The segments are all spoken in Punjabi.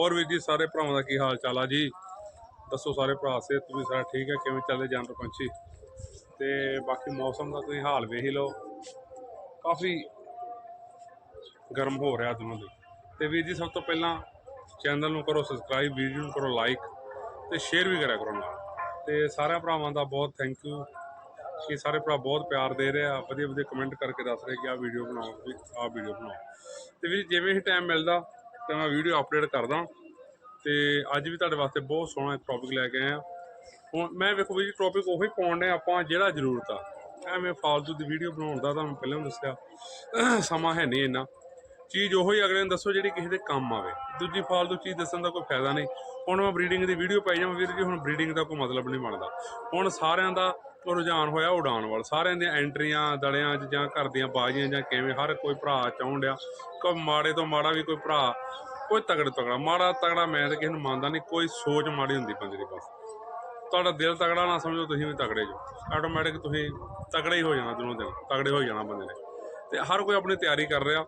ਹੋਰ ਵੀਰ ਜੀ ਸਾਰੇ ਭਰਾਵਾਂ ਦਾ ਕੀ ਹਾਲ ਚਾਲ ਆ ਜੀ? ਦੱਸੋ ਸਾਰੇ ਭਰਾ, ਸਿਹਤ ਵੀ ਸਾਰਾ ਠੀਕ ਹੈ? ਕਿਵੇਂ ਚੱਲਦੇ ਜਾਨਵਰ ਪੰਛੀ? ਤੇ ਬਾਕੀ ਮੌਸਮ ਦਾ ਤੁਸੀਂ ਹਾਲ ਵੇਖ ਲਓ। ਕਾਫੀ ਗਰਮ ਹੋ ਰਿਹਾ ਦੋਨੋਂ ਦੇ। ਤੇ ਵੀਰ ਜੀ, ਸਭ ਤੋਂ ਪਹਿਲਾਂ ਚੈਨਲ ਨੂੰ ਕਰੋ ਸਬਸਕ੍ਰਾਈਬ ਵੀਡੀਓ ਨੂੰ ਕਰੋ ਲਾਈਕ ਤੇ ਸ਼ੇਅਰ ਵੀ ਕਰਿਆ ਕਰੋ ਨਾਲ। ਤੇ ਸਾਰਿਆਂ ਭਰਾਵਾਂ ਦਾ ਬਹੁਤ ਥੈਂਕ ਯੂ ਕਿ ਸਾਰੇ ਭਰਾ ਬਹੁਤ ਪਿਆਰ ਦੇ ਰਹੇ ਆ। ਵਧੀਆ ਵਧੀਆ ਕਮੈਂਟ ਕਰਕੇ ਦੱਸ ਰਹੇ ਕਿ ਆਹ ਵੀਡੀਓ ਬਣਾਓ, ਵੀ ਆਹ ਵੀਡੀਓ ਬਣਾਓ। ਤੇ ਵੀ ਜਿਵੇਂ ਹੀ ਟਾਈਮ ਮਿਲਦਾ ਤੇ ਮੈਂ ਵੀਡੀਓ ਅਪਡੇਟ ਕਰਦਾ ਤੇ ਅੱਜ ਵੀ ਤੁਹਾਡੇ ਵਾਸਤੇ ਬਹੁਤ ਸੋਹਣਾ ਇੱਕ ਟੌਪਿਕ ਲੈ ਕੇ ਆਇਆ ਹੁਣ ਮੈਂ ਵੇਖੋ ਵੀ ਟੌਪਿਕ ਉਹੀ ਪਾਉਣ ਨੇ ਆਪਾਂ ਜਿਹੜਾ ਜ਼ਰੂਰਤ ਆ। ਐਵੇਂ ਫਾਲਤੂ ਦੀ ਵੀਡੀਓ ਬਣਾਉਣ ਦਾ ਤੁਹਾਨੂੰ ਪਹਿਲਾਂ ਵੀ ਦੱਸਿਆ। ਸਮਾਂ ਹੈ ਨਹੀਂ ਇੰਨਾ। ਚੀਜ਼ ਉਹੀ ਅਗਲੇ ਨੂੰ ਦੱਸੋ ਜਿਹੜੀ ਕਿਸੇ ਦੇ ਕੰਮ ਆਵੇ। ਦੂਜੀ ਫਾਲਤੂ ਚੀਜ਼ ਦੱਸਣ ਦਾ ਕੋਈ ਫਾਇਦਾ ਨਹੀਂ। ਹੁਣ ਮੈਂ ਬਰੀਡਿੰਗ ਦੀ ਵੀਡੀਓ ਪਾਈ ਜਾਵਾਂ ਵੀਰ ਜੀ, ਹੁਣ ਬਰੀਡਿੰਗ ਦਾ ਕੋਈ ਮਤਲਬ ਨਹੀਂ ਬਣਦਾ। ਹੁਣ ਸਾਰਿਆਂ ਦਾ ਉਹ ਰੁਝਾਨ ਹੋਇਆ ਉਡਾਨ ਵੱਲ। ਸਾਰਿਆਂ ਦੀਆਂ ਐਂਟਰੀਆਂ ਦਲਿਆਂ 'ਚ ਜਾਂ ਘਰ ਦੀਆਂ ਬਾਜ਼ੀਆਂ ਜਾਂ ਕਿਵੇਂ, ਹਰ ਕੋਈ ਭਰਾ ਚਾਹੁਣ ਡਿਆ। ਕੋਈ ਮਾੜੇ ਤੋਂ ਮਾੜਾ ਵੀ ਕੋਈ ਭਰਾ, ਕੋਈ ਤਗੜ ਤਗੜਾ ਮਾੜਾ ਤਗੜਾ ਮੈਂ ਤਾਂ ਕਿਸੇ ਨੂੰ ਮੰਨਦਾ ਨਹੀਂ, ਕੋਈ ਸੋਚ ਮਾੜੀ ਹੁੰਦੀ ਬੰਦੇ ਦੀ ਬਸ। ਤੁਹਾਡਾ ਦਿਲ ਤਗੜਾ ਨਾ ਸਮਝੋ, ਤੁਸੀਂ ਵੀ ਤਗੜੇ ਜੋ। ਆਟੋਮੈਟਿਕ ਤੁਸੀਂ ਤਗੜੇ ਹੀ ਹੋ ਜਾਣਾ ਦਿਨੋਂ ਦਿਨ ਤਗੜੇ ਹੋ ਜਾਣਾ ਬੰਦੇ ਨੇ। ਤੇ ਹਰ ਕੋਈ ਆਪਣੀ ਤਿਆਰੀ ਕਰ ਰਿਹਾ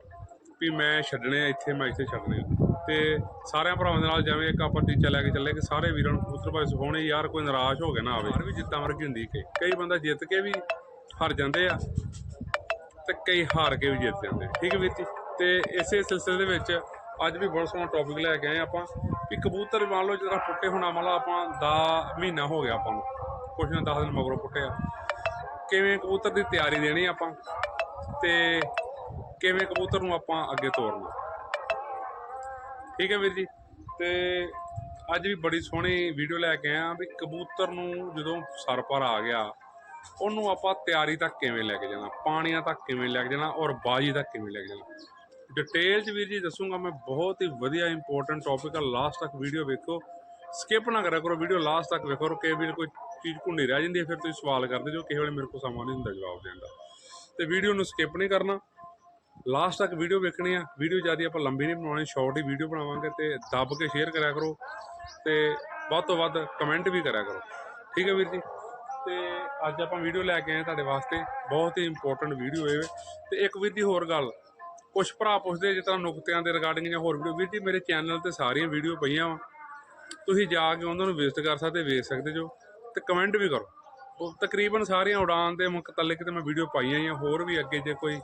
ਵੀ ਮੈਂ ਛੱਡਣੇ ਆ, ਇੱਥੇ ਮੈਂ ਇੱਥੇ ਛੱਡਣੇ ਆ। ਤੇ ਸਾਰਿਆਂ ਭਰਾਵਾਂ ਦੇ ਨਾਲ ਜਿਵੇਂ ਇੱਕ ਆਪਾਂ ਟੀਚਾ ਲੈ ਕੇ ਚੱਲੇ ਕਿ ਸਾਰੇ ਵੀਰਾਂ ਨੂੰ ਕਬੂਤਰ ਭਾਈ ਸਿਖਾਉਣੇ ਯਾਰ ਕੋਈ ਨਿਰਾਸ਼ ਹੋ ਕੇ ਨਾ ਆਵੇ। ਹਰ ਵੀ ਜਿੱਤਾਂ ਵਰਗੀ ਹੁੰਦੀ ਕਿ ਕਈ ਬੰਦਾ ਜਿੱਤ ਕੇ ਵੀ ਹਾਰ ਜਾਂਦੇ ਆ ਤੇ ਕਈ ਹਾਰ ਕੇ ਵੀ ਜਿੱਤ ਜਾਂਦੇ ਠੀਕ ਵੀਰ ਜੀ? ਤੇ ਇਸੇ ਸਿਲਸਿਲੇ ਦੇ ਵਿੱਚ ਅੱਜ ਵੀ ਬਹੁਤ ਸੋਹਣਾ ਟੌਪਿਕ ਲੈ ਕੇ ਆਏ ਆਪਾਂ ਕਿ ਕਬੂਤਰ ਮੰਨ ਲਓ ਜਿਹੜਾ ਫੁੱਟੇ ਹੋਣਾ ਮੰਨ ਲਓ ਆਪਾਂ ਦਾ ਮਹੀਨਾ ਹੋ ਗਿਆ ਆਪਾਂ ਨੂੰ ਕੁਛ ਨਾ 10 ਦਿਨ ਮਗਰੋਂ ਫੁੱਟਿਆ ਕਿਵੇਂ ਕਬੂਤਰ ਦੀ ਤਿਆਰੀ ਦੇਣੀ ਆਪਾਂ ਤੇ ਕਿਵੇਂ ਕਬੂਤਰ ਨੂੰ ਆਪਾਂ ਅੱਗੇ ਤੋਰਨਾ? ਠੀਕ ਹੈ ਵੀਰ ਜੀ। ਤੇ ਅੱਜ ਵੀ ਬੜੀ ਸੋਹਣੀ ਵੀਡੀਓ ਲੈ ਕੇ ਆਇਆ ਵੀ ਕਬੂਤਰ ਨੂੰ ਜਦੋਂ ਸਰ ਪਰ ਆ ਗਿਆ, ਉਹਨੂੰ ਆਪਾਂ ਤਿਆਰੀ ਤੱਕ ਕਿਵੇਂ ਲੈ ਕੇ ਜਾਣਾ, ਪਾਣੀਆਂ ਤੱਕ ਕਿਵੇਂ ਲੈ ਕੇ ਜਾਣਾ ਔਰ ਬਾਜੀ ਤੱਕ ਕਿਵੇਂ ਲੈ ਕੇ ਜਾਣਾ। ਡਿਟੇਲ ਚ ਵੀਰ ਜੀ ਦੱਸੂਗਾ ਮੈਂ, ਬਹੁਤ ਹੀ ਵਧੀਆ ਇੰਪੋਰਟੈਂਟ ਟੌਪਿਕ ਆ ਲਾਸਟ ਤੱਕ ਵੀਡੀਓ ਵੇਖੋ। ਸਕਿਪ ਨਾ ਕਰਿਆ ਕਰੋ ਵੀਡੀਓ ਲਾਸਟ ਤੱਕ ਵੇਖੋ, ਔਰ ਕਈ ਵਾਰ ਕੋਈ ਚੀਜ਼ ਭੁੰਨੀ ਰਹਿ ਜਾਂਦੀ ਹੈ, ਫਿਰ ਤੁਸੀਂ ਸਵਾਲ ਕਰਦੇ ਜੋ ਕਿਸੇ ਵੇਲੇ ਮੇਰੇ ਕੋਲ ਸਮਾਂ ਨਹੀਂ ਹੁੰਦਾ ਜਵਾਬ ਦੇਣ ਦਾ। ਤੇ ਵੀਡੀਓ ਨੂੰ ਸਕਿਪ ਨਹੀਂ ਕਰਨਾ। ਲਾਸਟ ਤੱਕ ਵੀਡੀਓ ਵੇਖਣੀ ਆ। ਵੀਡੀਓ ਜ਼ਿਆਦਾ ਆਪਾਂ ਲੰਬੀ ਨਹੀਂ ਬਣਾਉਣੀ ਸ਼ਾਰਟ ਹੀ ਵੀਡੀਓ ਬਣਾਵਾਂਗੇ ਤੇ ਦੱਬ ਕੇ ਸ਼ੇਅਰ ਕਰਿਆ ਕਰੋ ਤੇ ਵੱਧ ਤੋਂ ਵੱਧ ਕਮੈਂਟ ਵੀ ਕਰਿਆ ਕਰੋ। ਠੀਕ ਹੈ ਵੀਰ ਜੀ? ਤੇ ਅੱਜ ਆਪਾਂ ਵੀਡੀਓ ਲੈ ਕੇ ਆਏ ਤੁਹਾਡੇ ਵਾਸਤੇ। ਬਹੁਤ ਹੀ ਇੰਪੋਰਟੈਂਟ ਵੀਡੀਓ ਹੈ ਤੇ ਇੱਕ ਵੀਰ ਦੀ ਹੋਰ ਗੱਲ। ਕੁਝ ਭਰਾ ਪੁੱਛਦੇ ਜੇ ਤਰ੍ਹਾਂ ਨੁਕਤਿਆਂ ਦੇ ਰਿਗਾਰਡਿੰਗ ਜਾਂ ਹੋਰ ਵੀਡੀਓ ਵੀਰ ਜੀ, ਮੇਰੇ ਚੈਨਲ ਤੇ ਸਾਰੀਆਂ ਵੀਡੀਓ ਪਈਆਂ ਵਾ। ਤੁਸੀਂ ਜਾ ਕੇ ਉਹਨਾਂ ਨੂੰ ਵਿਜ਼ਿਟ ਕਰ ਸਕਦੇ, ਵੇਖ ਸਕਦੇ ਜੋ। ਤੇ ਕਮੈਂਟ ਵੀ ਕਰੋ। ਉਹ ਤਕਰੀਬਨ ਸਾਰੀਆਂ ਉਡਾਨ ਦੇ ਮੁਤਲਕ ਤੇ ਮੈਂ ਵੀਡੀਓ ਪਾਈਆਂ ਜਾਂ ਹੋਰ ਵੀ ਅੱਗੇ ਜੇ ਕੋਈ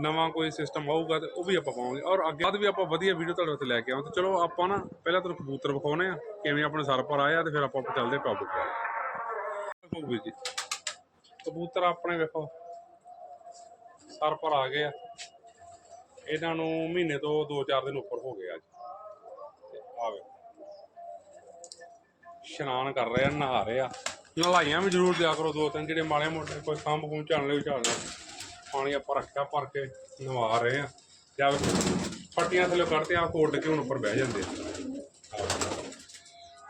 ਨਵਾਂ ਕੋਈ ਸਿਸਟਮ ਆਊਗਾ ਤੇ ਉਹ ਵੀ ਆਪਾਂ ਪਾਵਾਂਗੇ। ਔਰ ਅੱਗੇ ਬਾਅਦ ਵੀ ਆਪਾਂ ਵਧੀਆ ਵੀਡੀਓ ਤੁਹਾਡੇ ਉੱਤੇ ਲੈ ਕੇ ਆਵਾਂ। ਤੇ ਚਲੋ ਆਪਾਂ ਨਾ ਪਹਿਲਾਂ ਤੁਹਾਨੂੰ ਕਬੂਤਰ ਵਿਖਾਉਨੇ ਆ ਕਿਵੇਂ ਆਪਣੇ ਸਰ ਪਰ ਆਏ ਆ ਤੇ ਫਿਰ ਆਪਾਂ ਚੱਲਦੇ ਟੌਪਿਕ ਤੇ। ਵੀਰ ਜੀ, ਕਬੂਤਰ ਆਪਣੇ ਵੇਖੋ, ਸਰ ਪਰ ਆ ਗਏ ਆ। ਇਹਨਾਂ ਨੂੰ ਮਹੀਨੇ ਤੋਂ 2-4 ਦਿਨ ਉੱਪਰ ਹੋ ਗਏ ਅੱਜ। ਤੇ ਆ ਵੇ ਇਸ਼ਨਾਨ ਕਰ ਰਹੇ ਆ, ਨਹਾ ਰਹੇ ਆ। ਨਲਾਈਆਂ ਵੀ ਜ਼ਰੂਰ ਦਿਆ ਕਰੋ ਦੋ ਤਿੰਨ, ਜਿਹੜੇ ਮਾੜੇ ਮੋਟੇ ਕੋਈ ਕੰਮ ਕੁਮ ਝਾੜਨ ਲਈ ਝਾੜ ਲੈ ਪਾਣੀ ਆਪਾਂ ਰੱਖਿਆ, ਭਰ ਕੇ ਨਵਾ ਰਹੇ ਆ ਤੇ ਆ ਫੱਟੀਆਂ ਥੱਲੇ ਕੱਢਦੇ ਆ ਕੋਡ ਕੇ ਹੁਣ ਉੱਪਰ ਬਹਿ ਜਾਂਦੇ ਆ।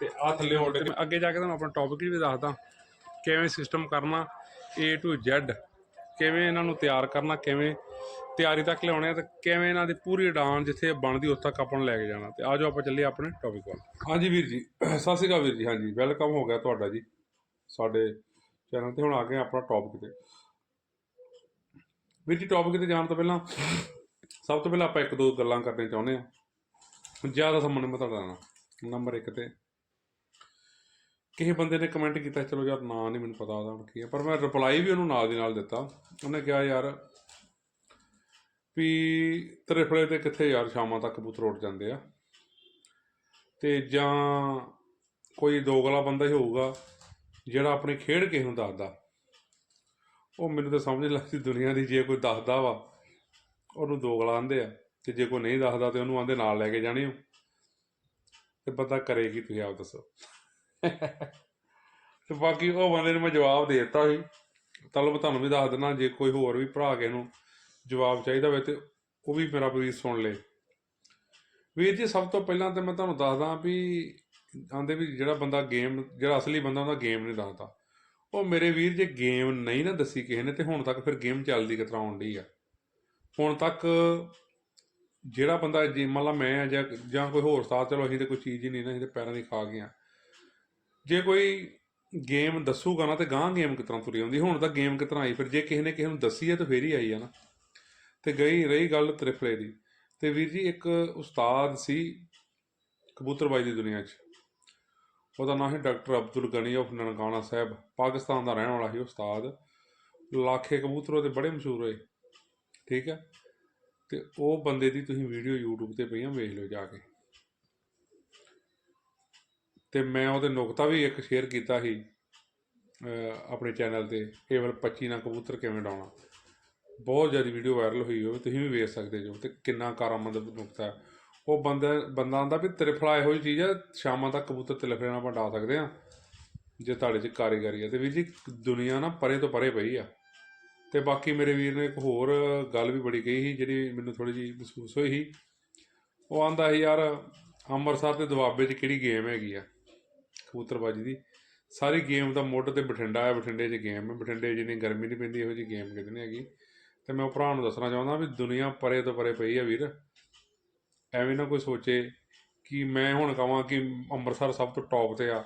ਤੇ ਆ ਥੱਲੇ ਹੋਲਡ ਕੇ ਅੱਗੇ ਜਾ ਕੇ ਤੁਹਾਨੂੰ ਆਪਣਾ ਟੌਪਿਕ ਵੀ ਦੱਸਦਾ, ਕਿਵੇਂ ਸਿਸਟਮ ਕਰਨਾ A to Z, ਕਿਵੇਂ ਇਹਨਾਂ ਨੂੰ ਤਿਆਰ ਕਰਨਾ, ਕਿਵੇਂ ਤਿਆਰੀ ਤੱਕ ਲਿਆਉਣੇ ਆ ਤੇ ਕਿਵੇਂ ਇਹਨਾਂ ਦੀ ਪੂਰੀ ਉਡਾਨ ਜਿੱਥੇ ਬਣਦੀ ਉੱਥੇ ਤੱਕ ਆਪਾਂ ਨੂੰ ਲੈ ਕੇ ਜਾਣਾ। ਤੇ ਆਜੋ ਆਪਾਂ ਚੱਲੀਏ ਆਪਣੇ ਟੌਪਿਕ ਵੱਲ। ਹਾਂਜੀ ਵੀਰ ਜੀ, ਸਤਿ ਸ਼੍ਰੀ ਅਕਾਲ ਵੀਰ ਜੀ, ਹਾਂਜੀ ਵੈਲਕਮ ਹੋ ਗਿਆ ਤੁਹਾਡਾ ਜੀ, ਸਾਡੇ ਚੈਨਲ ਤੇ ਹੁਣ ਆ ਗਏ ਆਪਣਾ ਟੌਪਿਕ ਤੇ। ਵੀਰ ਜੀ ਟੌਪਿਕ ਤੇ ਜਾਣ ਤੋਂ ਪਹਿਲਾਂ ਸਭ ਤੋਂ ਪਹਿਲਾਂ ਆਪਾਂ ਇੱਕ ਦੋ ਗੱਲਾਂ ਕਰਨੀਆਂ ਚਾਹੁੰਦੇ ਆ ਜ਼ਿਆਦਾ ਸਮਾਂ ਨਹੀਂ ਮੈਂ ਤੁਹਾਡਾ ਦੇਣਾ ਨੰਬਰ 1 ਤੇ ਕਿਸੇ ਬੰਦੇ ਨੇ ਕਮੈਂਟ ਕੀਤਾ, ਚਲੋ ਯਾਰ ਨਾਂ ਨਹੀਂ ਮੈਨੂੰ ਪਤਾ ਉਹਦਾ ਹੁਣ ਕੀ ਹੈ, ਪਰ ਮੈਂ ਰਿਪਲਾਈ ਵੀ ਉਹਨੂੰ ਨਾਲ ਦੀ ਨਾਲ ਦਿੱਤਾ। ਉਹਨੇ ਕਿਹਾ, ਯਾਰ ਵੀ ਤ੍ਰਿਫਲੇ ਤੇ ਕਿੱਥੇ ਯਾਰ ਸ਼ਾਮਾਂ ਤੱਕ ਕਬੂਤਰ ਉੱਡ ਜਾਂਦੇ ਆ? ਤੇ ਜਾਂ ਕੋਈ ਦੋਗਲਾ ਬੰਦਾ ਹੀ ਹੋਊਗਾ ਜਿਹੜਾ ਆਪਣੀ ਖੇਡ ਕੇ ਨੂੰ ਦੱਸਦਾ। ਉਹ ਮੈਨੂੰ ਤਾਂ ਸਮਝ ਨਹੀਂ ਲੱਗਦੀ ਦੁਨੀਆ ਦੀ, ਜੇ ਕੋਈ ਦੱਸਦਾ ਵਾ, ਉਹਨੂੰ ਦੋਗਲਾ ਆਂਦੇ ਆ। ਤੇ ਜੇ ਕੋਈ ਨਹੀਂ ਦੱਸਦਾ ਤੇ ਉਹਨੂੰ ਆਂਦੇ ਨਾਲ ਲੈ ਕੇ ਜਾਣੇ ਹੋ। ਤੇ ਬੰਦਾ ਕਰੇਗੀ ਤੁਸੀਂ ਆਪ ਦੱਸੋ। ਤੇ ਬਾਕੀ ਉਹ ਬੰਦੇ ਨੂੰ ਮੈਂ ਜਵਾਬ ਦੇ ਦਿੱਤਾ ਸੀ। ਚਲੋ ਮੈਂ ਤੁਹਾਨੂੰ ਵੀ ਦੱਸ ਦਿੰਦਾ ਜੇ ਕੋਈ ਹੋਰ ਵੀ ਭਰਾ ਕੇ ਨੂੰ ਜਵਾਬ ਚਾਹੀਦਾ ਹੋਵੇ ਤੇ ਉਹ ਵੀ ਮੇਰਾ ਵੀ ਸੁਣ ਲੇ। ਵੀਰ ਜੀ, ਸਭ ਤੋਂ ਪਹਿਲਾਂ ਤੇ ਮੈਂ ਤੁਹਾਨੂੰ ਦੱਸਦਾ ਵੀ ਆਂਦੇ ਵੀ ਜਿਹੜਾ ਬੰਦਾ ਗੇਮ ਜਿਹੜਾ ਅਸਲੀ ਬੰਦਾ ਉਹਦਾ ਗੇਮ ਨਹੀਂ ਦੱਸਦਾ। ਉਹ ਮੇਰੇ ਵੀਰ ਜੇ ਗੇਮ ਨਹੀਂ ਨਾ ਦੱਸੀ ਕਿਸੇ ਨੇ ਤੇ ਹੁਣ ਤੱਕ ਫਿਰ ਗੇਮ ਚੱਲਦੀ ਕਿਤਰਾ ਆਉਣ ਡਈ ਆ। ਹੁਣ ਤੱਕ ਜਿਹੜਾ ਬੰਦਾ ਜੇ ਮੰਨ ਲਾ ਮੈਂ ਆ ਜਾਂ ਜਾਂ ਕੋਈ ਹੋਰ ਸਾਥ, ਚਲੋ ਅਸੀਂ ਤੇ ਕੋਈ ਚੀਜ਼ ਹੀ ਨਹੀਂ ਨਾ, ਅਸੀਂ ਤੇ ਪੈਰਾਂ ਦੀ ਖਾ ਗਏ ਆ। ਜੇ ਕੋਈ ਗੇਮ ਦੱਸੂਗਾ ਨਾ ਤੇ ਗਾਂ ਗੇਮ ਕਿਤਨਾ ਤੁਰੀ ਆਉਂਦੀ, ਹੁਣ ਤਾਂ ਗੇਮ ਕਿਤਨਾ ਆਈ, ਫਿਰ ਜੇ ਕਿਸੇ ਨੇ ਕਿਸੇ ਨੂੰ ਦੱਸੀ ਹੈ ਤਾਂ ਫੇਰ ਹੀ ਆਈ ਆ ਨਾ। ਤੇ ਗਈ ਰਹੀ ਗੱਲ ਤ੍ਰਿਫਲੇ ਦੀ। ਤੇ ਵੀਰ ਜੀ ਇੱਕ ਉਸਤਾਦ ਸੀ ਕਬੂਤਰਬਾਜੀ ਦੀ ਦੁਨੀਆ 'ਚ। ਉਹਦਾ ਨਾਂ ਸੀ ਡਾਕਟਰ ਅਬਦੁਲ ਗਨੀ ਆਫ ਨਨਕਾਣਾ ਸਾਹਿਬ, ਪਾਕਿਸਤਾਨ ਦਾ ਰਹਿਣ ਵਾਲਾ ਸੀ ਉਸਤਾਦ। ਲਾਖੇ ਕਬੂਤਰ ਉਹਦੇ ਬੜੇ ਮਸ਼ਹੂਰ ਹੋਏ, ਠੀਕ ਹੈ? ਤੇ ਉਹ ਬੰਦੇ ਦੀ ਤੁਸੀਂ ਵੀਡੀਓ YouTube ਤੇ ਪਈਆਂ, ਵੇਖ ਲਿਓ ਜਾ ਕੇ। ਤੇ ਮੈਂ ਉਹਦੇ ਨੁਕਤਾ ਵੀ ਇੱਕ ਸ਼ੇਅਰ ਕੀਤਾ ਸੀ ਆਪਣੇ ਚੈਨਲ ਤੇ, ਕੇਵਲ 25 ਨਾਲ ਕਬੂਤਰ ਕਿਵੇਂ ਡਾਉਣਾ। ਬਹੁਤ ਜ਼ਿਆਦਾ ਵੀਡੀਓ ਵਾਇਰਲ ਹੋਈ ਹੋਵੇ, ਤੁਸੀਂ ਵੀ ਵੇਖ ਸਕਦੇ ਜੋ, ਤੇ ਕਿੰਨਾ ਕਾਰਾਮੰਦ ਨੁਕਤਾ ਉਹ ਬੰਦਾ ਬੰਦਾ ਆਂਦਾ ਵੀ ਤ੍ਰਿਫਲਾ ਇਹੋ ਜਿਹੀ ਚੀਜ਼ ਆ, ਸ਼ਾਮਾਂ ਤੱਕ ਕਬੂਤਰ ਤਿਲਫਲੇ ਨਾਲ ਆਪਾਂ ਡਾ ਸਕਦੇ ਆ। ਜੇ ਤੁਹਾਡੇ 'ਚ ਕਾਰੀਗਰੀ ਆ। ਤੇ ਵੀਰ ਜੀ, ਦੁਨੀਆ ਨਾ ਪਰੇ ਤੋਂ ਪਰੇ ਪਈ ਆ। ਤੇ ਬਾਕੀ ਮੇਰੇ ਵੀਰ ਨੇ ਇੱਕ ਹੋਰ ਗੱਲ ਵੀ ਬੜੀ ਕਹੀ ਸੀ, ਜਿਹੜੀ ਮੈਨੂੰ ਥੋੜੀ ਜਿਹੀ ਮਹਿਸੂਸ ਹੋਈ ਸੀ। ਉਹ ਆਂਦਾ ਸੀ, ਯਾਰ, ਅੰਮ੍ਰਿਤਸਰ ਤੇ ਦੁਆਬੇ 'ਚ ਕਿਹੜੀ ਗੇਮ ਹੈਗੀ ਆ? ਕਬੂਤਰਬਾਜੀ ਦੀ। ਸਾਰੀ ਗੇਮ ਦਾ ਮੁੱਢ ਤੇ ਬਠਿੰਡਾ ਹੈ ਬਠਿੰਡੇ 'ਚ ਗੇਮ ਹੈ ਬਠਿੰਡੇ ਜਿੰਨੀ ਗਰਮੀ ਨਹੀਂ ਪੈਂਦੀ, ਇਹੋ ਜਿਹੀ ਗੇਮ ਕਿਤੇ ਨਹੀਂ ਹੈਗੀ। ਤੇ ਮੈਂ ਉਹ ਭਰਾ ਨੂੰ ਦੱਸਣਾ ਚਾਹੁੰਦਾ ਵੀ ਦੁਨੀਆ ਪਰੇ ਤੋਂ ਪਰੇ ਪਈ ਆ ਵੀਰ। ਐਵੇਂ ਨਾ ਕੋਈ ਸੋਚੇ ਕਿ ਮੈਂ ਹੁਣ ਕਹਾਂ ਕਿ ਅੰਮ੍ਰਿਤਸਰ ਸਭ ਤੋਂ ਟੌਪ ਤੇ ਆ।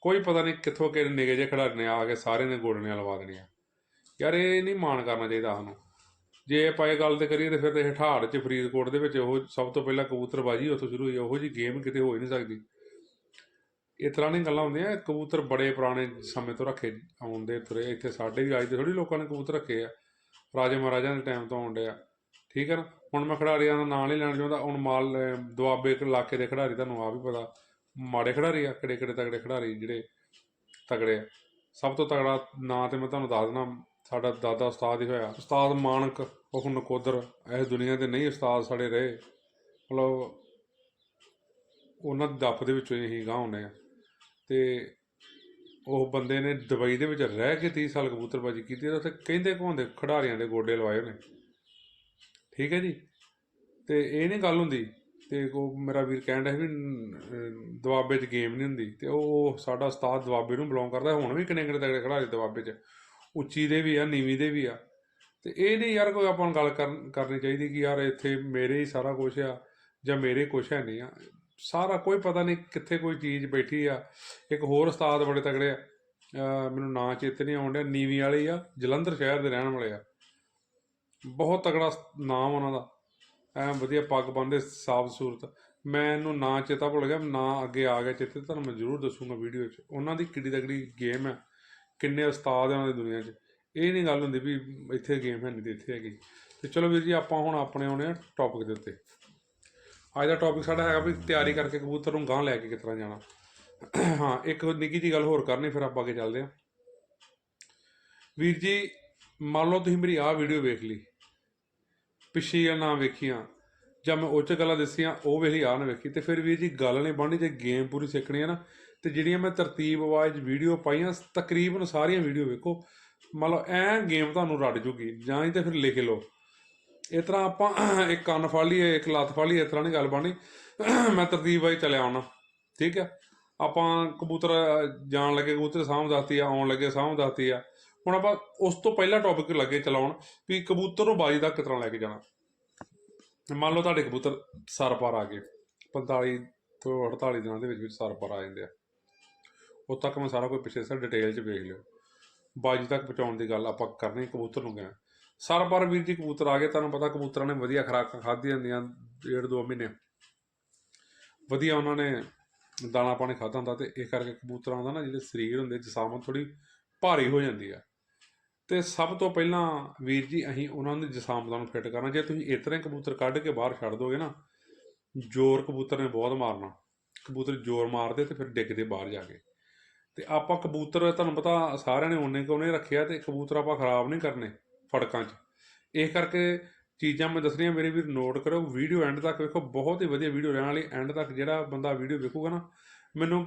ਕੋਈ ਪਤਾ ਨਹੀਂ ਕਿੱਥੋਂ ਕਿਹੜੇ ਨਿਗੇ ਜੇ ਖਿਡਾਰੀ ਨੇ ਆ ਕੇ ਸਾਰੇ ਨੇ ਗੋਡਣੀਆਂ ਲਵਾ ਦੇਣੀਆਂ। ਯਾਰ ਇਹ ਨਹੀਂ ਮਾਣ ਕਰਨਾ ਚਾਹੀਦਾ ਸਾਨੂੰ। ਜੇ ਆਪਾਂ ਇਹ ਗੱਲ ਤੇ ਕਰੀਏ ਤੇ ਫਿਰ ਤੇ ਹਠਾੜ ਚ ਫਰੀਦਕੋਟ ਦੇ ਵਿੱਚ ਉਹ ਸਭ ਤੋਂ ਪਹਿਲਾਂ ਕਬੂਤਰਬਾਜੀ ਉੱਥੋਂ ਸ਼ੁਰੂ ਹੋਈ ਉਹੋ ਜੀ ਗੇਮ ਕਿਤੇ ਹੋ ਹੀ ਨਹੀਂ ਸਕਦੀ। ਇਸ ਤਰ੍ਹਾਂ ਦੀਆਂ ਗੱਲਾਂ ਹੁੰਦੀਆਂ, ਕਬੂਤਰ ਬੜੇ ਪੁਰਾਣੇ ਸਮੇਂ ਤੋਂ ਰੱਖੇ ਆਉਂਦੇ ਤੁਰੇ ਇੱਥੇ ਸਾਡੇ ਵੀ ਅੱਜ ਦੇ ਥੋੜੀ ਲੋਕਾਂ ਨੇ ਕਬੂਤਰ ਰੱਖੇ ਆ। ਰਾਜੇ ਮਹਾਰਾਜਾ ਦੇ ਟਾਈਮ ਤੋਂ ਆਉਂਦੇ ਆ ਠੀਕ ਹੈ ਨਾ? ਹੁਣ ਮੈਂ ਖਿਡਾਰੀਆਂ ਦਾ ਨਾਂ ਨਹੀਂ ਲੈਣਾ ਚਾਹੁੰਦਾ। ਹੁਣ ਮਾਲ ਦੁਆਬੇ ਇੱਕ ਇਲਾਕੇ ਦੇ ਖਿਡਾਰੀ ਤੁਹਾਨੂੰ ਆ ਵੀ ਪਤਾ। ਮਾੜੇ ਖਿਡਾਰੀ ਆ ਕਿਹੜੇ ਕਿਹੜੇ ਤਗੜੇ ਖਿਡਾਰੀ ਜਿਹੜੇ ਤਗੜੇ ਆ। ਸਭ ਤੋਂ ਤਗੜਾ ਨਾਂ ਤੇ ਮੈਂ ਤੁਹਾਨੂੰ ਦੱਸ ਦਿੰਦਾ, ਸਾਡਾ ਦਾਦਾ ਉਸਤਾਦ ਹੀ ਹੋਇਆ। ਉਸਤਾਦ ਮਾਨਕ, ਉਹ ਨਕੋਦਰ ਇਸ ਦੁਨੀਆ ਦੇ ਨਹੀਂ ਉਸਤਾਦ ਸਾਡੇ ਰਹੇ। ਮਤਲਬ ਉਹਨਾਂ ਦੀ ਦੱਪ ਦੇ ਵਿੱਚੋਂ ਹੀ ਅਸੀਂ ਗਾਹ ਹੁੰਦੇ ਆ। ਤੇ ਉਹ ਬੰਦੇ ਨੇ ਦੁਬਈ ਦੇ ਵਿੱਚ ਰਹਿ ਕੇ 30 ਸਾਲ ਕਬੂਤਰਬਾਜੀ ਕੀਤੀ, ਤੇ ਉੱਥੇ ਕਹਿੰਦੇ ਘੁੰਮਦੇ ਖਿਡਾਰੀਆਂ ਦੇ ਗੋਡੇ ਲਵਾਏ ਉਹਨੇ। ਠੀਕ ਹੈ ਜੀ? ਤੇ ਇਹ ਨਹੀਂ ਗੱਲ ਹੁੰਦੀ ਤੇ ਉਹ ਮੇਰਾ ਵੀਰ ਕਹਿਣ ਡਿਆ ਵੀ ਅਮ, ਦੁਆਬੇ 'ਚ ਗੇਮ ਨਹੀਂ ਹੁੰਦੀ ਤੇ ਉਹ ਸਾਡਾ ਉਸਤਾਦ ਦੁਆਬੇ ਨੂੰ ਬਿਲੋਂਗ ਕਰਦਾ ਹੁਣ ਵੀ ਕਿੰਨੇ ਕਿੰਨੇ ਤਗੜੇ ਖਿਡਾਰੀ ਦੁਆਬੇ 'ਚ। ਉੱਚੀ ਦੇ ਵੀ ਆ ਨੀਵੀਂ ਦੇ ਵੀ ਆ। ਤੇ ਇਹ ਨਹੀਂ ਯਾਰ ਕੋਈ ਆਪਾਂ ਨੂੰ ਗੱਲ ਕਰਨ- ਕਰਨੀ ਚਾਹੀਦੀ ਕਿ ਯਾਰ ਇੱਥੇ ਮੇਰੇ ਹੀ ਸਾਰਾ ਕੁਝ ਆ ਜਾਂ ਮੇਰੇ ਕੁਝ ਹੈ ਨਹੀਂ ਆ। ਸਾਰਾ ਕੋਈ ਪਤਾ ਨਹੀਂ ਕਿੱਥੇ ਕੋਈ ਚੀਜ਼ ਬੈਠੀ ਆ। ਇੱਕ ਹੋਰ ਉਸਤਾਦ ਬੜੇ ਤਗੜੇ ਆ ਮੈਨੂੰ ਨਾਂ ਚੇਤੇ ਨਹੀਂ ਆਉਣ ਡਿਆ ਨੀਵੀਂ ਵਾਲੇ ਆ ਜਲੰਧਰ ਸ਼ਹਿਰ ਦੇ ਰਹਿਣ ਵਾਲੇ ਆ। ਬਹੁਤ ਤਗੜਾ ਨਾਮ ਉਹਨਾਂ ਦਾ। ਐ ਵਧੀਆ ਪੱਗ ਬੰਨਦੇ ਸਾਫ਼ ਸੂਰਤ। ਮੈਂ ਇਹਨੂੰ ਨਾਂ ਚੇਤਾ ਭੁੱਲ ਗਿਆ, ਨਾਂ ਅੱਗੇ ਆ ਗਿਆ ਚੇਤੇ, ਤੁਹਾਨੂੰ ਮੈਂ ਜ਼ਰੂਰ ਦੱਸੂਗਾ ਵੀਡੀਓ 'ਚ ਉਹਨਾਂ ਦੀ ਕਿੱਡੀ ਤਗੜੀ ਗੇਮ ਹੈ। ਕਿੰਨੇ ਉਸਤਾਦ ਹੈ ਉਹਨਾਂ ਦੀ ਦੁਨੀਆ 'ਚ। ਇਹ ਨਹੀਂ ਗੱਲ ਹੁੰਦੀ ਵੀ ਇੱਥੇ ਗੇਮ ਹੈ ਨਹੀਂ ਤੇ ਇੱਥੇ ਹੈਗੀ। ਤੇ ਚਲੋ ਵੀਰ ਜੀ, ਆਪਾਂ ਹੁਣ ਆਪਣੇ ਆਉਣੇ ਆ ਟੌਪਿਕ ਦੇ ਉੱਤੇ। ਅੱਜ ਦਾ ਟੌਪਿਕ ਸਾਡਾ ਹੈਗਾ ਵੀ ਤਿਆਰੀ ਕਰਕੇ ਕਬੂਤਰ ਨੂੰ ਗਾਂ ਲੈ ਕੇ ਕਿਸ ਤਰ੍ਹਾਂ ਜਾਣਾ। ਹਾਂ, ਇੱਕ ਨਿੱਕੀ ਜੀ ਗੱਲ ਹੋਰ ਕਰਨੀ, ਫਿਰ ਆਪਾਂ ਅੱਗੇ ਚੱਲਦੇ ਹਾਂ। ਵੀਰ ਜੀ, ਮੰਨ ਲਓ ਤੁਸੀਂ ਮੇਰੀ ਆਹ ਵੀਡੀਓ ਵੇਖ ਲਈ। ਪਿਛਲੀਆਂ ਨਾ ਵੇਖੀਆਂ। ਜਾਂ ਮੈਂ ਉੱਚ ਗੱਲਾਂ ਦੱਸੀਆਂ, ਉਹ ਵੇਲੀ ਆ ਨਾ ਵੇਖੀ। ਤੇ ਫਿਰ ਵੀਰ ਜੀ ਗੱਲ ਨਹੀਂ ਬਣਨੀ, ਜੇ ਗੇਮ ਪੂਰੀ ਸਿੱਖਣੀ ਹੈ ਨਾ, ਤੇ ਜਿਹੜੀਆਂ ਮੈਂ ਤਰਤੀਬ ਵਾਈਜ਼ ਵੀਡੀਓ ਪਾਈਆਂ, ਤਕਰੀਬਨ ਸਾਰੀਆਂ ਵੀਡੀਓ ਵੇਖੋ। ਮੰਨ ਲਓ, ਐ ਗੇਮ ਤੁਹਾਨੂੰ ਰੱਡ ਜੂਗੀ, ਜਾਂ ਹੀ ਤੇ ਫਿਰ ਲਿਖ ਲਓ। ਇਸ ਤਰ੍ਹਾਂ ਆਪਾਂ ਇੱਕ ਕੰਨ ਫੜ ਲਈਏ, ਇੱਕ ਲੱਤ ਫੜ ਲਈਏ, ਇਸ ਤਰ੍ਹਾਂ ਨਹੀਂ ਗੱਲ ਬਣਨੀ। ਮੈਂ ਤਰਤੀਬ ਵਾਈ ਚਲਿਆ ਆਉਣਾ, ਠੀਕ ਹੈ ਆਪਾਂ ਕਬੂਤਰ ਜਾਣ ਲੱਗੇ, ਕਬੂਤਰ ਸਾਂਭ ਦੱਸਦੀ ਆ, ਆਉਣ ਲੱਗੇ ਸਾਂਭ ਦੱਸਦੀ ਆ। ਹੁਣ ਆਪਾਂ ਉਸ ਤੋਂ ਪਹਿਲਾਂ ਟੌਪਿਕ ਲੱਗੇ ਚਲਾਉਣ ਵੀ ਕਬੂਤਰ ਨੂੰ ਬਾਜੀ ਤੱਕ ਕਿਸ ਤਰ੍ਹਾਂ ਲੈ ਕੇ ਜਾਣਾ? ਮੰਨ ਲਓ ਤੁਹਾਡੇ ਕਬੂਤਰ ਸਰ ਪਰ ਆ ਗਏ 45 ਤੋਂ 48 ਦਿਨਾਂ ਦੇ ਵਿੱਚ ਵਿੱਚ ਸਰ ਪਰ ਆ ਜਾਂਦੇ ਆ। ਉਦੋਂ ਤੱਕ ਮੈਂ ਸਾਰਾ ਕੁਝ ਪਿੱਛੇ ਸਰ ਡਿਟੇਲ 'ਚ ਵੇਖ ਲਿਓ। ਬਾਜੀ ਤੱਕ ਪਹੁੰਚਾਉਣ ਦੀ ਗੱਲ ਆਪਾਂ ਕਰਨੀ ਕਬੂਤਰ ਨੂੰ ਕਿਹਾ ਸਰ ਪਰ ਵੀਰ ਜੀ ਕਬੂਤਰ ਆ ਗਏ, ਤੁਹਾਨੂੰ ਪਤਾ ਕਬੂਤਰਾਂ ਨੇ ਵਧੀਆ ਖੁਰਾਕਾਂ ਖਾਧੀਆਂ ਹੁੰਦੀਆਂ ਡੇਢ ਦੋ ਮਹੀਨੇ। ਵਧੀਆ ਉਹਨਾਂ ਨੇ ਦਾਣਾ ਪਾਣੀ ਖਾਧਾ ਹੁੰਦਾ ਤੇ ਇਹ ਕਰਕੇ ਕਬੂਤਰਾਂ ਦਾ ਨਾ ਜਿਹੜੇ ਸਰੀਰ ਹੁੰਦੇ, ਜਿਸਾਮਤ ਥੋੜੀ ਭਾਰੀ ਹੋ ਜਾਂਦੀ ਆ। ਤੇ ਸਭ ਤੋਂ ਪਹਿਲਾਂ ਵੀਰ ਜੀ, ਅਸੀਂ ਉਹਨਾਂ ਦੀ ਜਿਸਾਮਤਾਂ ਨੂੰ ਫਿੱਟ ਕਰਨਾ ਜੇ ਤੁਸੀਂ ਇਸ ਤਰ੍ਹਾਂ ਹੀ ਕਬੂਤਰ ਕੱਢ ਕੇ ਬਾਹਰ ਛੱਡ ਦੋਗੇ ਨਾ, ਜ਼ੋਰ ਕਬੂਤਰ ਨੇ ਬਹੁਤ ਮਾਰਨਾ। ਕਬੂਤਰ ਜ਼ੋਰ ਮਾਰਦੇ ਤੇ ਫਿਰ ਡਿੱਗਦੇ ਬਾਹਰ ਜਾ ਕੇ। ਤੇ ਆਪਾਂ ਕਬੂਤਰ, ਤੁਹਾਨੂੰ ਪਤਾ ਸਾਰਿਆਂ ਨੇ ਉਹਨੇ ਕਿ ਰੱਖਿਆ ਤੇ ਕਬੂਤਰ ਆਪਾਂ ਖਰਾਬ ਨਹੀਂ ਕਰਨੇ ਫੜਕਾਂ 'ਚ। ਇਸ ਕਰਕੇ ਚੀਜ਼ਾਂ ਮੈਂ ਦੱਸ ਰਹੀਆਂ ਮੇਰੇ ਵੀਰ ਨੋਟ ਕਰੋ ਵੀਡੀਓ ਐਂਡ ਤੱਕ ਵੇਖੋ, ਬਹੁਤ ਹੀ ਵਧੀਆ ਵੀਡੀਓ ਰਹਿਣ ਵਾਲੀ ਐਂਡ ਤੱਕ ਜਿਹੜਾ ਬੰਦਾ ਵੀਡੀਓ ਵੇਖੂਗਾ ਨਾ, ਮੈਨੂੰ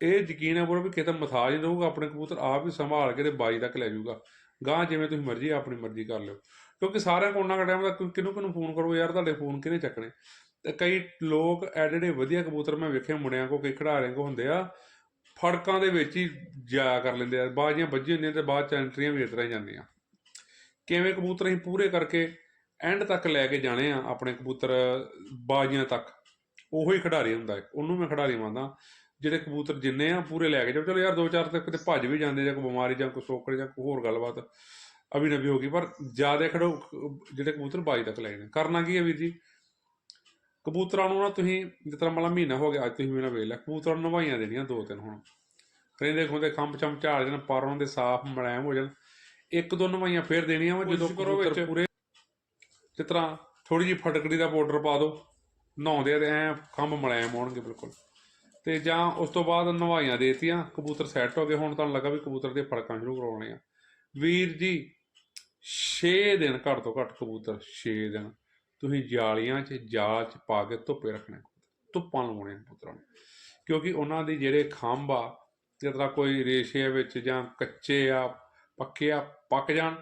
ਇਹ ਯਕੀਨ ਹੈ ਪੂਰਾ ਵੀ ਕਿਤੇ ਮਸਾਜ ਰਹੂਗਾ, ਆਪਣੇ ਕਬੂਤਰ ਆਪ ਹੀ ਸੰਭਾਲ ਕੇ ਤੇ ਬਾਜ਼ੀ ਤੱਕ ਲੈ ਜਾਊਗਾ। ਗਾਂ ਜਿਵੇਂ ਤੁਸੀਂ ਮਰਜ਼ੀ, ਆਪਣੀ ਮਰਜ਼ੀ ਕਰ ਲਿਓ। ਕਿਉਂਕਿ ਸਾਰਿਆਂ ਕੋਲ ਉਹਨਾਂ ਟਾਈਮ ਦਾ ਕਿਹਨੂੰ ਕਿਹਨੂੰ ਫੋਨ ਕਰੋ ਯਾਰ, ਤੁਹਾਡੇ ਫੋਨ ਕਿਹਨੇ ਚੱਕਣੇ? ਤੇ ਕਈ ਲੋਕ ਐਡੇ ਵਧੀਆ ਕਬੂਤਰ ਮੈਂ ਵੇਖਿਆ, ਮੁੰਡਿਆਂ ਕੋ, ਕਈ ਖਿਡਾਰੀਆਂ ਕੋ ਹੁੰਦੇ ਆ, ਫੜਕਾਂ ਦੇ ਵਿੱਚ ਹੀ ਜਾਇਆ ਕਰ ਲੈਂਦੇ ਆ ਬਾਜ਼ੀਆਂ ਵੱਜੀ ਹੁੰਦੀਆਂ ਤੇ ਬਾਅਦ ਚ ਐਂਟਰੀਆਂ ਵੀ ਇਸ ਤਰ੍ਹਾਂ ਹੀ ਜਾਂਦੀਆਂ। ਕਿਵੇਂ ਕਬੂਤਰ ਅਸੀਂ ਪੂਰੇ ਕਰਕੇ ਐਂਡ ਤੱਕ ਲੈ ਕੇ ਜਾਣੇ ਆ, ਆਪਣੇ ਕਬੂਤਰ ਬਾਜ਼ੀਆਂ ਤੱਕ? ਉਹੋ ਹੀ ਖਿਡਾਰੀ ਹੁੰਦਾ ਹੈ ਉਹਨੂੰ ਮੈਂ ਖਿਡਾਰੀ ਮੰਨਦਾ। ਜਿਹੜੇ ਕਬੂਤਰ ਜਿੰਨੇ ਆ ਪੂਰੇ ਲੈ ਕੇ ਜਾਓ। ਚਲੋ ਯਾਰ ਦੋ ਚਾਰ ਤੇ ਕਿਤੇ ਭੱਜ ਵੀ ਜਾਂਦੇ ਜਾਂ ਕੋਈ ਬਿਮਾਰੀ ਜਾਂ ਕੋਈ ਸੋਕੜ ਜਾਂ ਕੋਈ ਹੋਰ ਗੱਲਬਾਤ ਅਭੀ ਨਵੀ ਹੋ ਗਈ। ਪਰ ਜ਼ਿਆਦਾ ਖੜੋ ਜਿਹੜੇ ਕਬੂਤਰ ਬਾਜੀ ਤੱਕ ਲੈ ਜਾਣੇ ਕਰਨਾ ਕੀ ਹੈ ਵੀਰ ਜੀ? ਕਬੂਤਰਾਂ ਨੂੰ ਨਾ ਤੁਸੀਂ ਜਿਸ ਤਰ੍ਹਾਂ ਮਤਲਬ ਮਹੀਨਾ ਹੋ ਗਿਆ ਅੱਜ ਤੁਸੀਂ ਮੇਰਾ ਵੇਖ ਲਿਆ ਕਬੂਤਰਾਂ ਨੂੰ ਨਵਾਈਆਂ ਦੇਣੀਆਂ ਦੋ ਤਿੰਨ ਹੁਣ। ਕਹਿੰਦੇ ਖੁੰਦੇ ਖੰਭ ਚਮ ਝਾੜ ਜਾਣ ਪਰ ਉਹਨਾਂ ਦੇ ਸਾਫ਼ ਮੁਲਾਇਮ ਹੋ ਜਾਣ। ਇੱਕ ਦੋ ਨਵਾਈਆਂ ਫੇਰ ਦੇਣੀਆਂ ਵਾ ਜਦੋਂ ਕਰੋ ਵਿੱਚ। ਪੂਰੇ ਜਿਸ ਤਰ੍ਹਾਂ ਥੋੜੀ ਜਿਹੀ ਫਟਕੜੀ ਦਾ ਪਾਊਡਰ ਪਾ ਦਿਓ ਨਹਾਉਂਦੇ ਐ ਖੰਭ ਮੁਲਾਇਮ ਹੋਣਗੇ ਬਿਲਕੁਲ। ਤੇ ਜਾਂ ਉਸ ਤੋਂ ਬਾਅਦ ਨਵਾਈਆਂ ਦੇਤੀਆਂ, ਕਬੂਤਰ ਸੈੱਟ ਹੋ ਗਏ। ਹੁਣ ਤੁਹਾਨੂੰ ਲੱਗਾ ਵੀ ਕਬੂਤਰ ਦੇ ਫੜਕਾਂ ਸ਼ੁਰੂ ਕਰਾਉਣੇ ਆ। ਵੀਰ ਜੀ 6 ਦਿਨ ਘੱਟ ਤੋਂ ਘੱਟ ਕਬੂਤਰ 6 ਦਿਨ। ਤੁਸੀਂ ਜਾਲੀਆਂ 'ਚ, ਜਾਲ 'ਚ ਪਾ ਕੇ ਧੁੱਪੇ ਰੱਖਣੇ ਧੁੱਪਾਂ ਲਾਉਣੇ ਕਬੂਤਰਾਂ ਨੂੰ। ਕਿਉਂਕਿ ਉਹਨਾਂ ਦੇ ਜਿਹੜੇ ਖੰਭ ਆ ਜਿਸ ਤਰ੍ਹਾਂ ਕੋਈ ਰੇਸ਼ੇ ਵਿੱਚ ਜਾਂ ਕੱਚੇ ਆ, ਪੱਕੇ ਆ, ਪੱਕ ਜਾਣ,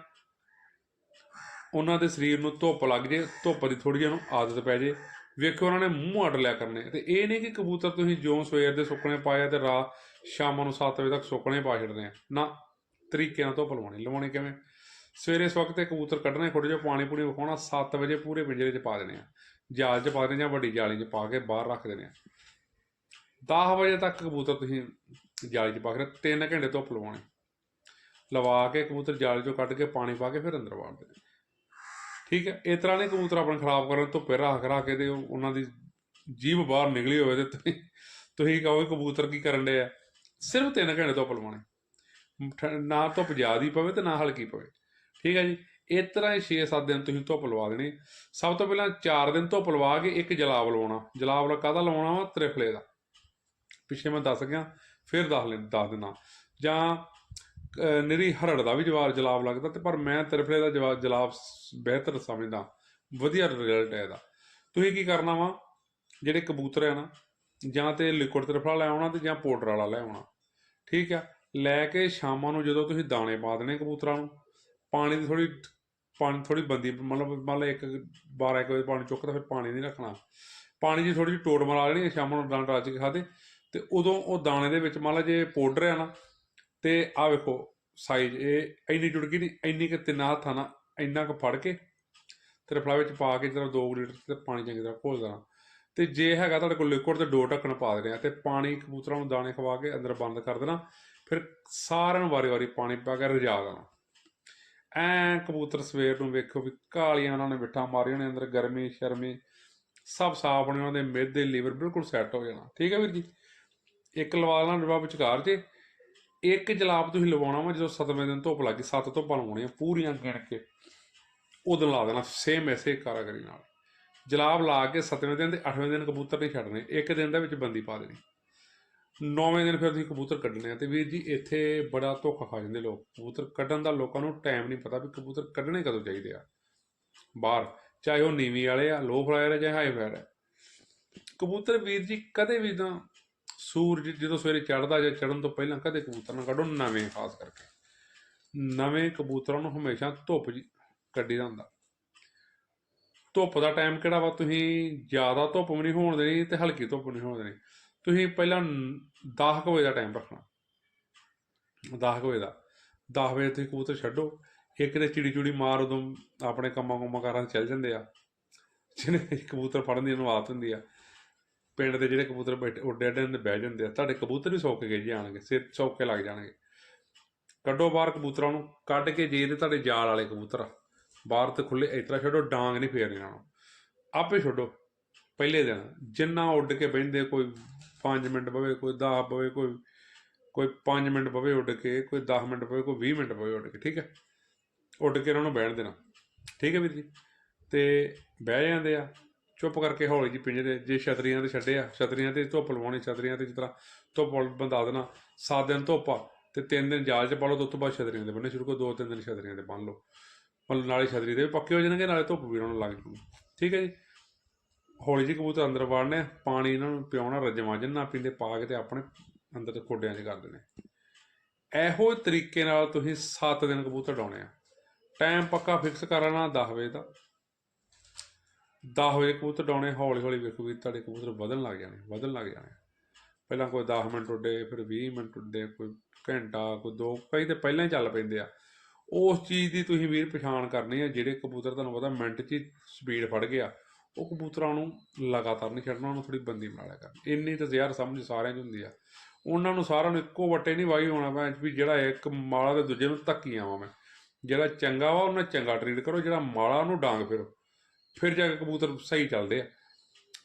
ਉਹਨਾਂ ਦੇ ਸਰੀਰ ਨੂੰ ਧੁੱਪ ਲੱਗ ਜੇ, ਧੁੱਪ ਦੀ ਥੋੜੀ ਜਿਹੀ ਉਹਨੂੰ ਆਦਤ ਪੈ ਜੇ। ਵੇਖੋ ਉਹਨਾਂ ਨੇ ਮੂੰਹ ਅੱਡ ਲਿਆ ਕਰਨੇ। ਤੇ ਇਹ ਨਹੀਂ ਕਿ ਕਬੂਤਰ ਤੁਸੀਂ ਜਿਉਂ ਸਵੇਰ ਦੇ ਸੁੱਕਣੇ ਪਾਇਆ ਤੇ ਰਾਤ ਸ਼ਾਮ ਨੂੰ 7 ਵਜੇ ਤੱਕ ਸੁੱਕਣੇ ਪਾ ਛੱਡਦੇ ਆ। ਨਾ ਤਰੀਕੇ ਨਾਲ ਧੁੱਪ ਲਵਾਉਣੀ ਲਵਾਉਣੀ ਕਿਵੇਂ? ਸਵੇਰੇ ਇਸ ਵਕਤ ਤੇ ਕਬੂਤਰ ਕੱਢਣੇ ਥੋੜੇ ਜੋ ਪਾਣੀ ਪੂਣੀ ਵਿਖਾਉਣਾ 7 ਵਜੇ ਪੂਰੇ ਪਿੰਜਰੇ 'ਚ ਪਾ ਦੇਣੇ ਆ। ਜਾਲ 'ਚ ਪਾ ਦੇਣੇ ਜਾਂ ਵੱਡੀ ਜਾਲੀ 'ਚ ਪਾ ਕੇ ਬਾਹਰ ਰੱਖ ਦੇਣੇ ਆ। 10 ਵਜੇ ਤੱਕ ਕਬੂਤਰ ਤੁਸੀਂ ਜਾਲੀ 'ਚ ਪਾ ਕੇ 3 ਘੰਟੇ ਧੁੱਪ ਲਵਾਉਣੀ ਲਵਾ ਕੇ ਕਬੂਤਰ ਜਾਲੀ 'ਚੋਂ ਕੱਢ ਕੇ ਪਾਣੀ ਪਾ ਕੇ ਫਿਰ ਅੰਦਰ ਵਾੜ ਦੇਣੇ। ਠੀਕ ਹੈ, ਇਸ ਤਰ੍ਹਾਂ ਨਹੀਂ ਕਬੂਤਰ ਆਪਣਾ ਖਰਾਬ ਕਰਨ, ਧੁੱਪੇ ਰੱਖ ਰੱਖ ਕੇ ਤੇ ਉਹਨਾਂ ਦੀ ਜੀਭ ਬਾਹਰ ਨਿਕਲੀ ਹੋਵੇ ਤੇ ਤੁਸੀਂ ਤੁਸੀਂ ਕਹੋਗੇ ਕਬੂਤਰ ਕੀ ਕਰਨ ਦੇ ਆ। ਸਿਰਫ 3 ਘੰਟੇ ਧੁੱਪ ਲਵਾਉਣੇ। ਠ- ਨਾ ਧੁੱਪ ਜ਼ਿਆਦੀ ਪਵੇ ਤੇ ਨਾ ਹਲਕੀ ਪਵੇ। ਠੀਕ ਹੈ ਜੀ, ਇਸ ਤਰ੍ਹਾਂ ਹੀ 6-7 ਦਿਨ ਤੁਸੀਂ ਧੁੱਪ ਲਵਾ ਦੇਣੀ। ਸਭ ਤੋਂ ਪਹਿਲਾਂ 4 ਦਿਨ ਧੁੱਪ ਲਵਾ ਕੇ ਇੱਕ ਜਲਾਬ ਲਵਾਉਣਾ। ਜਲਾਬ ਲ, ਕਾਹਦਾ ਲਵਾਉਣਾ ਵਾ? ਤ੍ਰਿਫਲੇ ਦਾ। ਪਿੱਛੇ ਮੈਂ ਦੱਸ ਗਿਆ, ਫਿਰ ਦੱਸ ਲੈ ਦੱਸ ਦਿਨਾ ਜਾਂ ਨਿਰੀ ਹਰੜ ਦਾ ਵੀ ਜਵਾਬ ਜਲਾਬ ਲੱਗਦਾ ਤੇ ਪਰ ਮੈਂ ਤ੍ਰਿਫਲੇ ਦਾ ਜਵਾਬ ਜਲਾਬ ਬਿਹਤਰ ਸਮਝਦਾ। ਵਧੀਆ ਰਿਜ਼ਲਟ ਹੈ ਇਹਦਾ। ਤੁਸੀਂ ਕੀ ਕਰਨਾ ਵਾ? ਜਿਹੜੇ ਕਬੂਤਰ ਆ ਨਾ, ਜਾਂ ਤੇ ਲਿਕੁਇਡ ਤ੍ਰਿਫਲਾ ਲੈ ਆਉਣਾ ਤੇ ਜਾਂ ਪਾਊਡਰ ਵਾਲਾ ਲੈ ਆਉਣਾ। ਠੀਕ ਆ? ਲੈ ਕੇ ਸ਼ਾਮਾਂ ਨੂੰ ਜਦੋਂ ਤੁਸੀਂ ਦਾਣੇ ਪਾ ਦੇਣੇ ਕਬੂਤਰਾਂ ਨੂੰ, ਪਾਣੀ ਦੀ ਥੋੜੀ ਪਾਣੀ ਥੋੜੀ ਬੰਦੀ, ਮਤਲਬ ਮੰਨ ਲਓ ਇੱਕ 12 ਇੱਕ ਵਜੇ ਪਾਣੀ ਚੁੱਕਦਾ ਫਿਰ ਪਾਣੀ ਨਹੀਂ ਰੱਖਣਾ। ਪਾਣੀ ਦੀ ਥੋੜੀ ਜਿਹੀ ਟੋਟ ਮਰਾ ਲੈਣੀ ਸ਼ਾਮਾਂ ਨੂੰ ਦਾਣਾ ਰੱਜ ਕੇ ਖਾਦੇ ਤੇ ਉਦੋਂ ਉਹ ਦਾਣੇ ਦੇ ਵਿੱਚ ਮੰਨ ਲਓ ਜੇ ਪਾਊਡਰ ਆ ਨਾ ਤੇ ਆ ਵੇਖੋ ਸਾਈਜ਼ ਇਹ ਇੰਨੀ ਜੁੜ ਗਈ ਨਹੀਂ, ਇੰਨੀ ਕਿ ਤਿੰਨ ਹੱਥਾਂ ਨਾਲ ਇੰਨਾ ਕੁ ਫੜ ਕੇ ਤ੍ਰਿਫਲਾ ਵਿੱਚ ਪਾ ਕੇ ਜਦੋਂ 2 ਲੀਟਰ ਤੇ ਪਾਣੀ ਚੰਗੀ ਤਰ੍ਹਾਂ ਘੋਲ ਦੇਣਾ। ਤੇ ਜੇ ਹੈਗਾ ਤੁਹਾਡੇ ਕੋਲ ਲਿਕੁਇਡ ਤੇ ਦੋ ਢੱਕਣ ਪਾ ਦੇਣੇ ਆ ਤੇ ਪਾਣੀ ਕਬੂਤਰਾਂ ਨੂੰ ਦਾਣੇ ਖਵਾ ਕੇ ਅੰਦਰ ਬੰਦ ਕਰ ਦੇਣਾ, ਫਿਰ ਸਾਰਿਆਂ ਨੂੰ ਵਾਰੀ-ਵਾਰੀ ਪਾਣੀ ਪਾ ਕੇ ਰਜਾ ਦੇਣਾ। ਐ ਕਬੂਤਰ ਸਵੇਰ ਨੂੰ ਵੇਖੋ ਵੀ ਕਾਲੀਆਂ ਉਹਨਾਂ ਨੇ ਬਿੱਠਾਂ ਮਾਰੀਆਂ ਨੇ ਅੰਦਰ, ਗਰਮੀ, ਸ਼ਰਮੀ, ਸਭ ਸਾਫ਼ ਹੋਣੇ, ਉਹਨਾਂ ਦੇ ਮਿਹਦੇ ਲੀਵਰ ਬਿਲਕੁਲ ਸੈੱਟ ਹੋ ਜਾਣਾ। ਠੀਕ ਹੈ ਵੀਰ ਜੀ? ਇੱਕ ਲਵਾ ਲੈਣਾ ਡੱਬਾ ਵਿਚਕਾਰ ਜੇ ਇੱਕ ਜਲਾਬ ਤੁਸੀਂ ਲਵਾਉਣਾ ਵਾ, ਜਦੋਂ ਸੱਤਵੇਂ ਦਿਨ ਧੁੱਪ ਲੱਗੀ ਸੱਤ ਧੁੱਪਾਂ ਲਵਾਉਣੀਆਂ ਪੂਰੀਆਂ ਗਿਣ ਕੇ ਉਦੋਂ ਲਾ ਦੇਣਾ ਸੇਮ ਐਸੇ ਕਾਰਾਗਰੀ ਨਾਲ। ਜਲਾਬ ਲਾ ਕੇ ਸੱਤਵੇਂ ਦਿਨ ਤੇ ਅੱਠਵੇਂ ਦਿਨ ਕਬੂਤਰ ਨਹੀਂ ਛੱਡਣੇ ਇੱਕ ਦਿਨ ਦੇ ਵਿੱਚ ਬੰਦੀ ਪਾ ਦੇਣੀ। ਨੌਵੇਂ ਦਿਨ ਫਿਰ ਤੁਸੀਂ ਕਬੂਤਰ ਕੱਢਣੇ ਆ, ਤੇ ਵੀਰ ਜੀ ਇੱਥੇ ਬੜਾ ਧੋਖਾ ਖਾ ਜਾਂਦੇ ਲੋਕ। ਕਬੂਤਰ ਕੱਢਣ ਦਾ ਲੋਕਾਂ ਨੂੰ ਟਾਈਮ ਨਹੀਂ ਪਤਾ ਵੀ ਕਬੂਤਰ ਕੱਢਣੇ ਕਦੋਂ ਚਾਹੀਦੇ ਆ। ਬਾਹਰ, ਚਾਹੇ ਉਹ ਨੀਵੀਂ ਵਾਲੇ ਆ ਲੋ ਫਲਾਇਰ ਆ, ਚਾਹੇ ਹਾਈ ਫਲਾਇਰ ਆ। ਕਬੂਤਰ ਵੀਰ ਜੀ ਕਦੇ ਵੀ ਤਾਂ ਸੂਰਜ ਜਦੋਂ ਸਵੇਰੇ ਚੜ੍ਹਦਾ ਜਾਂ ਚੜ੍ਹਨ ਤੋਂ ਪਹਿਲਾਂ ਕਦੇ ਕਬੂਤਰ ਨਾ ਕੱਢੋ, ਨਵੇਂ ਖਾਸ ਕਰਕੇ। ਨਵੇਂ ਕਬੂਤਰਾਂ ਨੂੰ ਹਮੇਸ਼ਾ ਧੁੱਪ ਕੱਢੀ ਦਾ ਹੁੰਦਾ। ਧੁੱਪ ਦਾ ਟਾਈਮ ਕਿਹੜਾ ਵਾ? ਤੁਸੀਂ ਜ਼ਿਆਦਾ ਧੁੱਪ ਵੀ ਨਹੀਂ ਹੋਣ ਦੇਣੀ ਤੇ ਹਲਕੀ ਧੁੱਪ ਨਹੀਂ ਹੋਣ ਦੇਣੀ। ਤੁਸੀਂ ਪਹਿਲਾਂ 10 ਵਜੇ ਦਾ ਟਾਈਮ ਰੱਖਣਾ। 10 ਵਜੇ ਦਾ। 10 ਵਜੇ ਤੁਸੀਂ ਕਬੂਤਰ ਛੱਡੋ। ਇੱਕ ਤੇ ਚਿੜੀ ਚੁੜੀ ਮਾਰ ਉਦੋਂ ਆਪਣੇ ਕੰਮਾਂ ਕੁੰਮਾਂ ਕਾਰਾਂ 'ਚ ਚੱਲ ਜਾਂਦੇ ਆ। ਜਿਹਨੇ ਕਬੂਤਰ ਫੜਨ ਦੀ ਉਹਨੂੰ ਆਦਤ ਹੁੰਦੀ ਆ। ਪਿੰਡ ਦੇ ਜਿਹੜੇ ਕਬੂਤਰ ਬੈਠੇ ਉੱਡੇ ਅੱਡੇ ਨੇ ਬਹਿ ਜਾਂਦੇ ਆ। ਤੁਹਾਡੇ ਕਬੂਤਰ ਵੀ ਸੌਕੇ ਗਏ ਜਾਣਗੇ ਸਿਰ ਸੌਕੇ ਲੱਗ ਜਾਣਗੇ। ਕੱਢੋ ਬਾਹਰ ਕਬੂਤਰਾਂ ਨੂੰ ਕੱਢ ਕੇ ਜੇ ਤੇ ਤੁਹਾਡੇ ਜਾਲ ਵਾਲੇ ਕਬੂਤਰ ਆ, ਬਾਹਰ ਤੇ ਖੁੱਲੇ ਇਸ ਤਰ੍ਹਾਂ ਛੱਡੋ ਡਾਂਗ ਨਹੀਂ ਫੇਰਨੀ ਉਹਨਾਂ ਨੂੰ ਆਪੇ ਛੱਡੋ ਪਹਿਲੇ ਦਿਨ। ਜਿੰਨਾ ਉੱਡ ਕੇ ਬਹਿੰਦੇ ਕੋਈ 5 ਮਿੰਟ ਬਵੇ ਕੋਈ 10 ਬਵੇ ਕੋਈ ਕੋਈ 5 ਮਿੰਟ ਬਵੇ ਉੱਡ ਕੇ ਕੋਈ 10 ਮਿੰਟ ਬਵੇ ਕੋਈ 20 ਮਿੰਟ ਬਵੇ ਉੱਡ ਕੇ ਠੀਕ ਹੈ? ਉੱਡ ਕੇ ਉਹਨਾਂ ਨੂੰ ਬਹਿਣ ਦੇਣਾ। ਠੀਕ ਹੈ ਵੀਰ ਜੀ? ਤੇ ਬਹਿ ਜਾਂਦੇ ਆ। ਚੁੱਪ ਕਰਕੇ ਹੌਲੀ ਜੀ ਪਿੰਜਰੇ ਜੇ ਛਤਰੀਆਂ ਤੇ ਛੱਡਿਆ ਛਤਰੀਆਂ ਤੇ ਧੁੱਪ ਲਵਾਉਣੀ ਛਤਰੀਆਂ ਤੇ ਜਿਸ ਤਰ੍ਹਾਂ ਧੁੱਪ ਬੰਦਾ ਦੇਣਾ 7 ਦਿਨ ਧੁੱਪ ਆ ਤੇ 3 ਦਿਨ ਜਾਲ 'ਚ ਪਾ ਲਓ ਤੇ ਉਸ ਤੋਂ ਬਾਅਦ ਛਤਰੀਆਂ ਦੇ ਬੰਨੇ ਸ਼ੁਰੂ ਕਰੋ ਦੋ ਤਿੰਨ ਦਿਨ ਛਤਰੀਆਂ ਤੇ ਬੰਨ ਲਓ। ਮਤਲਬ ਨਾਲੇ ਛਤਰੀ ਦੇ ਵੀ ਪੱਕੇ ਹੋ ਜਾਣਗੇ ਨਾਲੇ ਧੁੱਪ ਵੀ ਉਹਨਾਂ ਲੱਗ ਜੂਗੀ ਠੀਕ ਹੈ ਜੀ? ਹੌਲੀ ਜੀ ਕਬੂਤਰ ਅੰਦਰ ਵੜਨੇ ਆ, ਪਾਣੀ ਇਹਨਾਂ ਨੂੰ ਪਿਆਉਣਾ ਰੱਜਵਾ ਜਿੰਨਾ ਪੀਂਦੇ ਪਾ ਕੇ ਤੇ ਆਪਣੇ ਅੰਦਰ ਕੋਡਿਆਂ 'ਚ ਕਰ ਦੇਣੇ। ਇਹੋ ਤਰੀਕੇ ਨਾਲ ਤੁਸੀਂ 7 ਦਿਨ ਕਬੂਤਰ ਡਾਉਣੇ ਆ। ਟਾਈਮ ਪੱਕਾ ਫਿਕਸ ਕਰ ਲੈਣਾ 10 ਵਜੇ ਦਾ 10 ਵਜੇ ਕਬੂਤਰ ਡਾਉਣੇ, ਹੌਲੀ ਹੌਲੀ ਵੇਖੋ ਵੀ ਤੁਹਾਡੇ ਕਬੂਤਰ ਵਧਣ ਲੱਗ ਜਾਣੇ, ਵਧਣ ਲੱਗ ਜਾਣੇ। ਪਹਿਲਾਂ ਕੋਈ 10 ਮਿੰਟ ਉੱਡੇ, ਫਿਰ 20 ਮਿੰਟ ਉੱਡੇ, ਕੋਈ ਘੰਟਾ, ਕੋਈ ਦੋ, ਕਈ ਤੇ ਪਹਿਲਾਂ ਹੀ ਚੱਲ ਪੈਂਦੇ ਆ। ਉਸ ਚੀਜ਼ ਦੀ ਤੁਸੀਂ ਵੀਰ ਪਛਾਣ ਕਰਨੀ ਆ, ਜਿਹੜੇ ਕਬੂਤਰ ਤੁਹਾਨੂੰ ਪਤਾ ਮਿੰਟ 'ਚ ਹੀ ਸਪੀਡ ਫੜ ਗਿਆ ਉਹ ਕਬੂਤਰਾਂ ਨੂੰ ਲਗਾਤਾਰ ਨਹੀਂ ਛੱਡਣਾ, ਉਹਨੂੰ ਥੋੜੀ ਬੰਦੀ ਬਣਾ ਲਿਆ ਕਰ ਇੰਨੀ ਤਾਂ ਜ਼ਹਿਰ ਸਮਝ ਸਾਰਿਆਂ 'ਚ ਹੁੰਦੀ ਆ। ਉਹਨਾਂ ਨੂੰ ਸਾਰਿਆਂ ਨੂੰ ਇੱਕੋ ਵੱਟੇ ਨਹੀਂ ਵਾਈ ਹੋਣਾ ਭੈਣ ਵੀ ਜਿਹੜਾ ਇੱਕ ਮਾਲਾ ਤੇ ਦੂਜੇ ਨੂੰ ਧੱਕੀ ਆਵਾਂ ਮੈਂ। ਜਿਹੜਾ ਚੰਗਾ ਵਾ, ਉਹਨਾਂ ਚੰਗਾ ਟਰੀਟ ਕਰੋ, ਜਿਹੜਾ ਮਾਲਾ ਉਹਨੂੰ ਡਾਂਗ ਫਿਰੋ। ਫਿਰ ਜਾ ਕੇ ਕਬੂਤਰ ਸਹੀ ਚੱਲਦੇ ਆ।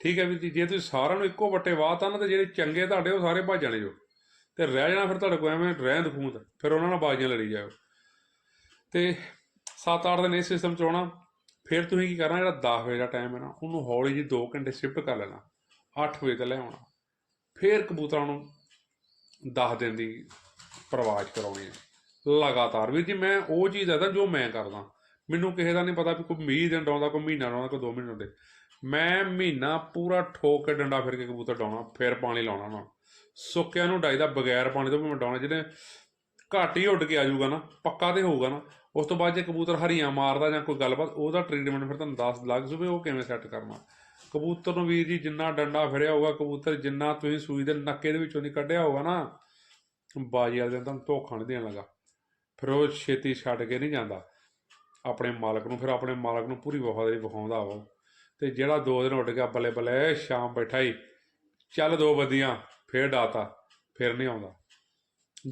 ਠੀਕ ਹੈ ਵੀ ਜੀ, ਜੇ ਤੁਸੀਂ ਸਾਰਿਆਂ ਨੂੰ ਇੱਕੋ ਵੱਟੇ ਵਾਹਤਾ ਨਾ ਤੇ ਜਿਹੜੇ ਚੰਗੇ ਤੁਹਾਡੇ, ਉਹ ਸਾਰੇ ਭੱਜ ਜਾਣੇ ਜੋ। ਤੇ ਰਹਿ ਜਾਣਾ ਫਿਰ ਤੁਹਾਡੇ ਕੋਲ ਐਵੇਂ ਰਹਿੰਦ ਖੂੰਦ ਫਿਰ ਉਹਨਾਂ ਨਾਲ ਬਾਜ਼ੀਆਂ ਲੜੀ ਜਾਓ ਤੇ 7-8 ਦਿਨ ਇਸ ਸਿਸਟਮ ਚ ਆਉਣਾ ਫਿਰ ਤੁਸੀਂ ਕੀ ਕਰਨਾ, ਜਿਹੜਾ 10 ਵਜੇ ਦਾ ਟਾਈਮ ਹੈ ਨਾ, ਉਹਨੂੰ ਹੌਲੀ ਜੀ 2 ਘੰਟੇ ਸ਼ਿਫਟ ਕਰ ਲੈਣਾ 8 ਵਜੇ ਤੇ ਲੈ ਆਉਣਾ। ਫਿਰ ਕਬੂਤਰਾਂ ਨੂੰ 10 ਦਿਨ ਦੀ ਪ੍ਰਵਾਜ ਕਰਾਉਣੀ ਹੈ। ਲਗਾਤਾਰ। ਵੀ ਜੀ, ਮੈਂ ਉਹ ਚੀਜ਼ ਹੈ ਤਾਂ ਜੋ ਮੈਂ ਕਰਦਾ। ਮੈਨੂੰ ਕਿਸੇ ਦਾ ਨਹੀਂ ਪਤਾ ਵੀ ਕੋਈ 20 ਦਿਨ ਡਾਉਂਦਾ, ਕੋਈ ਮਹੀਨਾ ਡਾਉਂਦਾ, ਕੋਈ 2 ਮਹੀਨੇ ਡਾਉਂਦੇ। ਮੈਂ ਮਹੀਨਾ ਪੂਰਾ ਠੋਕ ਕੇ ਡੰਡਾ ਫਿਰ ਕੇ ਕਬੂਤਰ ਡਾਉਣਾ, ਫਿਰ ਪਾਣੀ ਲਾਉਣਾ ਨਾ। ਸੁੱਕਿਆਂ ਨੂੰ ਡਾਈਦਾ ਬਗੈਰ ਪਾਣੀ ਤੋਂ ਵੀ ਮੈਂ ਡਾਉਣਾ ਜਿਹੜੇ ਘੱਟ ਹੀ ਉੱਡ ਕੇ ਆ ਜਾਊਗਾ ਨਾ, ਪੱਕਾ ਤੇ ਹੋਊਗਾ ਨਾ, ਉਸ ਤੋਂ ਬਾਅਦ ਜੇ ਕਬੂਤਰ ਹਰੀਆਂ ਮਾਰਦਾ ਜਾਂ ਕੋਈ ਗੱਲਬਾਤ, ਉਹਦਾ ਟ੍ਰੀਟਮੈਂਟ ਫਿਰ ਤੁਹਾਨੂੰ ਦੱਸ ਲੱਗ ਜੂਵੇ ਉਹ ਕਿਵੇਂ ਸੈੱਟ ਕਰਨਾ। ਕਬੂਤਰ ਨੂੰ ਵੀਰ ਜੀ ਜਿੰਨਾ ਡੰਡਾ ਫਿਰਿਆ ਹੋਊਗਾ, ਕਬੂਤਰ ਜਿੰਨਾ ਤੁਸੀਂ ਸੂਈ ਦੇ ਨੱਕੇ ਦੇ ਵਿੱਚੋਂ ਨਹੀਂ ਕੱਢਿਆ ਹੋਊਗਾ ਨਾ, ਬਾਜੀ ਵਾਲੇ ਦਿਨ ਤੁਹਾਨੂੰ ਧੋਖਾ ਨਹੀਂ ਦੇਣ ਲੱਗਾ। ਫਿਰ ਉਹ ਛੇਤੀ ਛੱਡ ਕੇ ਨਹੀਂ ਜਾਂਦਾ। ਆਪਣੇ ਮਾਲਕ ਨੂੰ, ਫਿਰ ਆਪਣੇ ਮਾਲਕ ਨੂੰ ਪੂਰੀ ਵਫਾਦਾਰੀ ਵਿਖਾਉਂਦਾ ਵਾ ਤੇ ਜਿਹੜਾ ਦੋ ਦਿਨ ਉੱਡ ਗਿਆ, ਬੱਲੇ ਬੱਲੇ ਸ਼ਾਮ ਬੈਠਾ ਹੀ, ਚੱਲ ਦੋ ਵਧੀਆਂ ਫੇਰ ਡਾਤਾ, ਫਿਰ ਨਹੀਂ ਆਉਂਦਾ।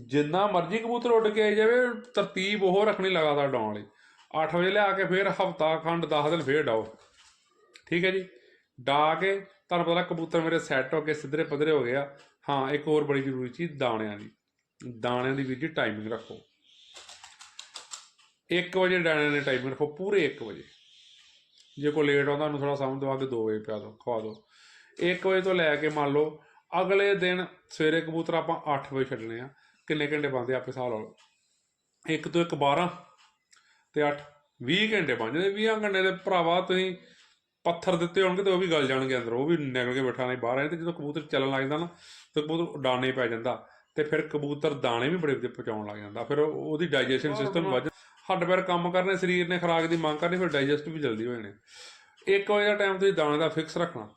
ਜਿੰਨਾ ਮਰਜ਼ੀ ਕਬੂਤਰ ਉੱਡ ਕੇ ਆਈ ਜਾਵੇ, ਤਰਤੀਬ ਉਹ ਰੱਖਣੀ ਲਗਾਤਾਰ ਡਾਉਣ ਲਈ 8 ਵਜੇ ਲਿਆ ਕੇ ਫਿਰ ਹਫਤਾ ਖੰਡ 10 ਦਿਨ ਫੇਰ ਡਾਓ। ਠੀਕ ਹੈ ਜੀ? ਡਾ ਕੇ ਤੁਹਾਨੂੰ ਪਤਾ ਕਬੂਤਰ ਮੇਰੇ ਸੈੱਟ ਹੋ ਕੇ ਸਿੱਧਰੇ ਪੱਧਰੇ ਹੋ ਗਿਆ ਹਾਂ, ਇੱਕ ਹੋਰ ਬੜੀ ਜ਼ਰੂਰੀ ਚੀਜ਼, ਦਾਣਿਆਂ ਦੀ। ਦਾਣਿਆਂ ਦੀ ਵੀ ਜੀ ਟਾਈਮਿੰਗ ਰੱਖੋ। 1 ਵਜੇ ਦਾਣਿਆਂ ਦੀ ਟਾਈਮਿੰਗ ਰੱਖੋ ਪੂਰੇ 1 ਵਜੇ। ਜੇ ਕੋਈ ਲੇਟ ਆਉਂਦਾ ਉਹਨੂੰ ਥੋੜਾ ਸਮਾਂ ਦਵਾ ਕੇ 2 ਵਜੇ ਪਿਆ ਦਿਓ ਖਵਾ ਦਿਓ 1 ਵਜੇ ਤੋਂ ਲੈ ਕੇ ਮੰਨ ਲਓ ਅਗਲੇ ਦਿਨ ਸਵੇਰੇ ਕਬੂਤਰ ਆਪਾਂ 8 ਵਜੇ ਛੱਡਣੇ ਆ। ਕਿੰਨੇ ਘੰਟੇ ਬਣਦੇ ਆ ਆਪੇ ਹਿਸਾਬ ਲਾ ਲਓ। ਇੱਕ ਤੋਂ ਇੱਕ 12 ਤੇ 8 20 ਘੰਟੇ ਬਣ ਜਾਂਦੇ। 20 ਘੰਟੇ ਦੇ ਭਰਾਵਾ ਤੁਸੀਂ ਪੱਥਰ ਦਿੱਤੇ ਹੋਣਗੇ ਤੇ ਉਹ ਵੀ ਗਲ ਜਾਣਗੇ ਅੰਦਰ। ਉਹ ਵੀ ਨਿਕਲ ਕੇ ਬੈਠਾ ਨਹੀਂ ਬਾਹਰ ਆਏ ਤੇ ਜਦੋਂ ਕਬੂਤਰ ਚੱਲਣ ਲੱਗ ਜਾਂਦਾ ਨਾ ਤੇ ਕਬੂਤਰ ਉਡਾਣੇ ਪੈ ਜਾਂਦਾ। ਤੇ ਫਿਰ ਕਬੂਤਰ ਦਾਣੇ ਵੀ ਬੜੇ ਪਹੁੰਚਾਉਣ ਲੱਗ ਜਾਂਦਾ। ਫਿਰ ਉਹ- ਉਹਦੀ ਡਾਈਜੈਸ਼ਨ ਸਿਸਟਮ ਵੱਧ ਹੱਡ ਪੈਰ ਕੰਮ ਕਰਨੇ, ਸਰੀਰ ਨੇ ਖੁਰਾਕ ਦੀ ਮੰਗ ਕਰਨੀ, ਫਿਰ ਡਾਈਜੈਸਟ ਵੀ ਜਲਦੀ ਹੋ ਜਾਣੇ। ਇੱਕ ਵਜੇ ਦਾ ਟਾਈਮ ਤੁਸੀਂ ਦਾਣੇ ਦਾ ਫਿਕਸ ਰੱਖਣਾ।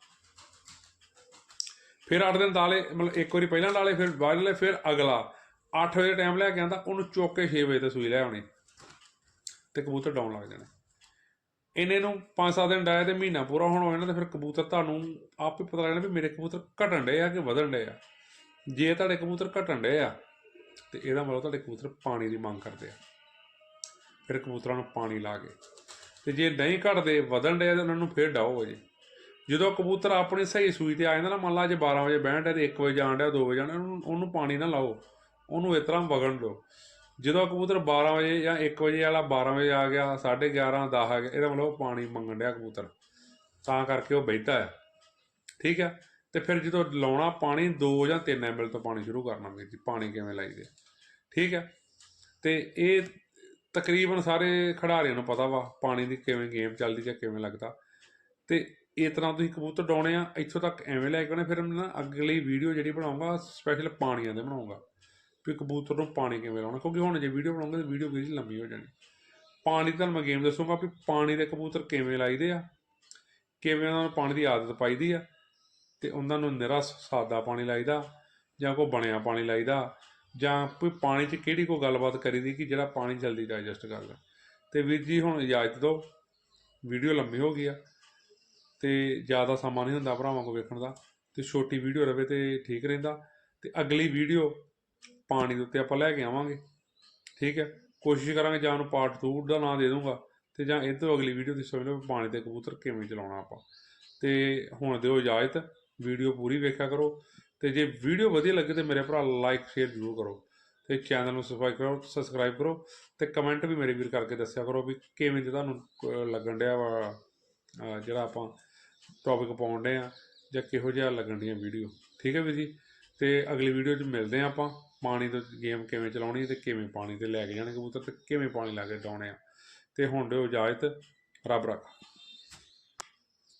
ਫਿਰ 8 ਦਿਨ ਦਾਲੇ, ਮਤਲਬ ਇੱਕ ਵਾਰੀ ਪਹਿਲਾਂ ਡਾਲੇ ਫਿਰ ਬਾਅਦ ਲੈ ਫਿਰ ਅਗਲਾ। 8 ਵਜੇ ਟਾਈਮ ਲੈ ਕੇ ਆਂਦਾ, ਉਹਨੂੰ ਚੁੱਕ ਕੇ 6 ਵਜੇ ਤੇ ਸੂਈ ਲੈ ਆਉਣੀ। ਤੇ ਕਬੂਤਰ ਡਾਉਣ ਲੱਗ ਜਾਣੇ। ਇਹਨੇ ਨੂੰ 5-7 ਦਿਨ ਡਾਇਆ ਤੇ ਮਹੀਨਾ ਪੂਰਾ ਹੋਣ ਹੋ ਜਾਣਾ ਤੇ ਫਿਰ ਕਬੂਤਰ ਤੁਹਾਨੂੰ ਆਪੇ ਪਤਾ ਲੱਗਣਾ ਵੀ ਮੇਰੇ ਕਬੂਤਰ ਘਟਣ ਡਏ ਆ ਕਿ ਵਧਣ ਡਏ ਆ। ਜੇ ਤੁਹਾਡੇ ਕਬੂਤਰ ਘਟਣ ਡਏ ਆ, ਤੇ ਇਹਦਾ ਮਤਲਬ ਤੁਹਾਡੇ ਕਬੂਤਰ ਪਾਣੀ ਦੀ ਮੰਗ ਕਰਦੇ ਆ। ਫਿਰ ਕਬੂਤਰਾਂ ਨੂੰ ਪਾਣੀ ਲਾ ਕੇ। ਤੇ ਜੇ ਨਹੀਂ ਘਟਦੇ ਵਧਣ ਡਿਆ ਤਾਂ ਉਹਨਾਂ ਨੂੰ ਫਿਰ ਡਾਓ ਜੀ ਜਦੋਂ ਕਬੂਤਰ ਆਪਣੀ ਸਹੀ ਸੂਈ ਤੇ ਆ ਜਾਂਦਾ ਨਾ ਮੰਨ ਲਾ ਜੇ 12 ਵਜੇ ਬਹਿਣ ਡਿਆ ਤੇ 1 ਵਜੇ ਜਾਣ ਡਿਆ 2 ਵਜੇ ਜਾਣ ਡਿਆ, ਉਹਨੂੰ ਉਹਨੂੰ ਪਾਣੀ ਨਾ ਲਾਓ। ਉਹਨੂੰ ਇਸ ਤਰ੍ਹਾਂ ਵਗਣ ਦਿਓ। ਜਦੋਂ ਕਬੂਤਰ 12 ਵਜੇ ਜਾਂ 1 ਵਜੇ ਵਾਲਾ 12 ਵਜੇ ਆ ਗਿਆ 11:30 10 ਆ ਗਿਆ ਇਹਦਾ ਮਤਲਬ ਉਹ ਪਾਣੀ ਮੰਗਣ ਡਿਆ ਕਬੂਤਰ। ਤਾਂ ਕਰਕੇ ਉਹ ਬਹਿਤਾ ਹੈ। ਠੀਕ ਹੈ? ਤੇ ਫਿਰ ਜਦੋਂ ਲਾਉਣਾ ਪਾਣੀ 2 ਜਾਂ 3 ਐਮਐਲ ਤੋਂ ਪਾਣੀ ਸ਼ੁਰੂ ਕਰਨਾ ਵੀਰ ਜੀ ਪਾਣੀ ਕਿਵੇਂ ਲਾਈਦੇ ਠੀਕ ਹੈ? ਤੇ ਇਹ ਤਕਰੀਬਨ ਸਾਰੇ ਖਿਡਾਰੀਆਂ ਨੂੰ ਪਤਾ ਵਾ ਪਾਣੀ ਦੀ ਕਿਵੇਂ ਗੇਮ ਚੱਲਦੀ ਜਾਂ ਕਿਵੇਂ ਲੱਗਦਾ। ਤੇ ਇਸ ਤਰ੍ਹਾਂ ਤੁਸੀਂ ਕਬੂਤਰ ਡਾਉਣੇ ਆ, ਇੱਥੋਂ ਤੱਕ ਐਵੇਂ ਲੈ ਕੇ ਆਉਣੇ, ਫਿਰ ਮੈਂ ਨਾ ਅਗਲੀ ਵੀਡੀਓ ਜਿਹੜੀ ਬਣਾਉਂਗਾ ਸਪੈਸ਼ਲ ਪਾਣੀਆਂ ਦੇ ਬਣਾਉਂਗਾ। ਵੀ ਕਬੂਤਰ ਨੂੰ ਪਾਣੀ ਕਿਵੇਂ ਲਾਉਣਾ, ਕਿਉਂਕਿ ਹੁਣ ਜੇ ਵੀਡੀਓ ਬਣਾਉਂਗਾ ਤਾਂ ਵੀਡੀਓ ਵੀ ਲੰਮੀ ਹੋ ਜਾਣੀ। ਪਾਣੀ ਦਾ ਮੈਂ ਗੇਮ ਦੱਸੂਗਾ ਵੀ ਪਾਣੀ ਦੇ ਕਬੂਤਰ ਕਿਵੇਂ ਲਾਈਦੇ ਆ, ਕਿਵੇਂ ਉਹਨਾਂ ਨੂੰ ਪਾਣੀ ਦੀ ਆਦਤ ਪਾਈਦੀ ਆ, ਤੇ ਉਹਨਾਂ ਨੂੰ ਨਿਰਾ ਸਾਦਾ ਪਾਣੀ ਲਾਈਦਾ ਜਾਂ ਕੋਈ ਬਣਿਆ ਪਾਣੀ ਲਾਈਦਾ ਜਾਂ ਕੋਈ ਪਾਣੀ 'ਚ ਕਿਹੜੀ ਕੋਈ ਗੱਲਬਾਤ ਕਰੀਦੀ ਕਿ ਜਿਹੜਾ ਪਾਣੀ ਜਲਦੀ ਡਾਈਜੈਸਟ ਕਰ ਲੈ। ਤੇ ਵੀਰ ਜੀ, ਹੁਣ ਇਜਾਜ਼ਤ ਦਿਓ। ਵੀਡੀਓ ਲੰਮੀ ਹੋ ਗਈ ਆ ਤੇ ਜ਼ਿਆਦਾ ਸਮਾਂ ਨਹੀਂ ਹੁੰਦਾ ਭਰਾਵਾਂ ਕੋ ਵੇਖਣ ਦਾ। ਤੇ ਛੋਟੀ ਵੀਡੀਓ ਰਵੇ ਤੇ ਠੀਕ ਰਹਿੰਦਾ। ਤੇ ਅਗਲੀ ਵੀਡੀਓ ਪਾਣੀ ਦੇ ਉੱਤੇ ਆਪਾਂ ਲੈ ਕੇ ਆਵਾਂਗੇ। ਠੀਕ ਹੈ? ਕੋਸ਼ਿਸ਼ ਕਰਾਂਗੇ ਜਾਂ ਉਹਨੂੰ ਪਾਰਟ 2 ਦਾ ਨਾਂ ਦੇ ਦੂੰਗਾ ਤੇ ਜਾਂ ਇਹ ਤੋਂ ਅਗਲੀ ਵੀਡੀਓ ਦੀ ਸਮਝ ਲਓ ਪਾਣੀ ਦੇ ਕਬੂਤਰ ਕਿਵੇਂ ਚਲਾਉਣਾ ਆਪਾਂ। ਤੇ ਹੁਣ ਦਿਓ ਇਜਾਜ਼ਤ। ਵੀਡੀਓ ਪੂਰੀ ਵੇਖਿਆ ਕਰੋ। ਤੇ ਜੇ ਵੀਡੀਓ ਵਧੀਆ ਲੱਗੇ ਤੇ ਮੇਰੇ ਭਰਾ ਲਾਈਕ ਸ਼ੇਅਰ ਜ਼ਰੂਰ ਕਰੋ। ਤੇ ਚੈਨਲ ਨੂੰ ਸਬਸਕ੍ਰਾਈਬ ਕਰੋ ਸਬਸਕ੍ਰਾਈਬ ਕਰੋ ਤੇ ਕਮੈਂਟ ਵੀ ਮੇਰੇ ਵੀਰ ਕਰਕੇ ਦੱਸਿਆ ਕਰੋ ਵੀ ਕਿਵੇਂ ਜੇ ਤੁਹਾਨੂੰ ਲੱਗਣ ਡਿਆ ਵਾ ਜਿਹੜਾ ਆਪਾਂ ਟੌਪਿਕ ਪਾਉਣ ਡਏ ਆ ਜਾਂ ਕਿਹੋ ਜਿਹਾ ਲੱਗਣ ਡੀਆਂ ਵੀਡੀਓ ਠੀਕ ਹੈ ਵੀਰ ਜੀ? ਤੇ ਅਗਲੀ ਵੀਡੀਓ 'ਚ ਮਿਲਦੇ ਆ ਆਪਾਂ, ਪਾਣੀ ਤੋਂ ਗੇਮ ਕਿਵੇਂ ਚਲਾਉਣੀ ਤੇ ਕਿਵੇਂ ਪਾਣੀ ਤੇ ਲੈ ਕੇ ਜਾਣੇ ਕਬੂਤਰ ਤੇ ਕਿਵੇਂ ਪਾਣੀ ਲਾ ਕੇ ਡਾਉਣੇ ਆ। ਤੇ ਹੁਣ ਦਿਓ ਇਜਾਜ਼ਤ, ਰੱਬ ਰੱਖਾ।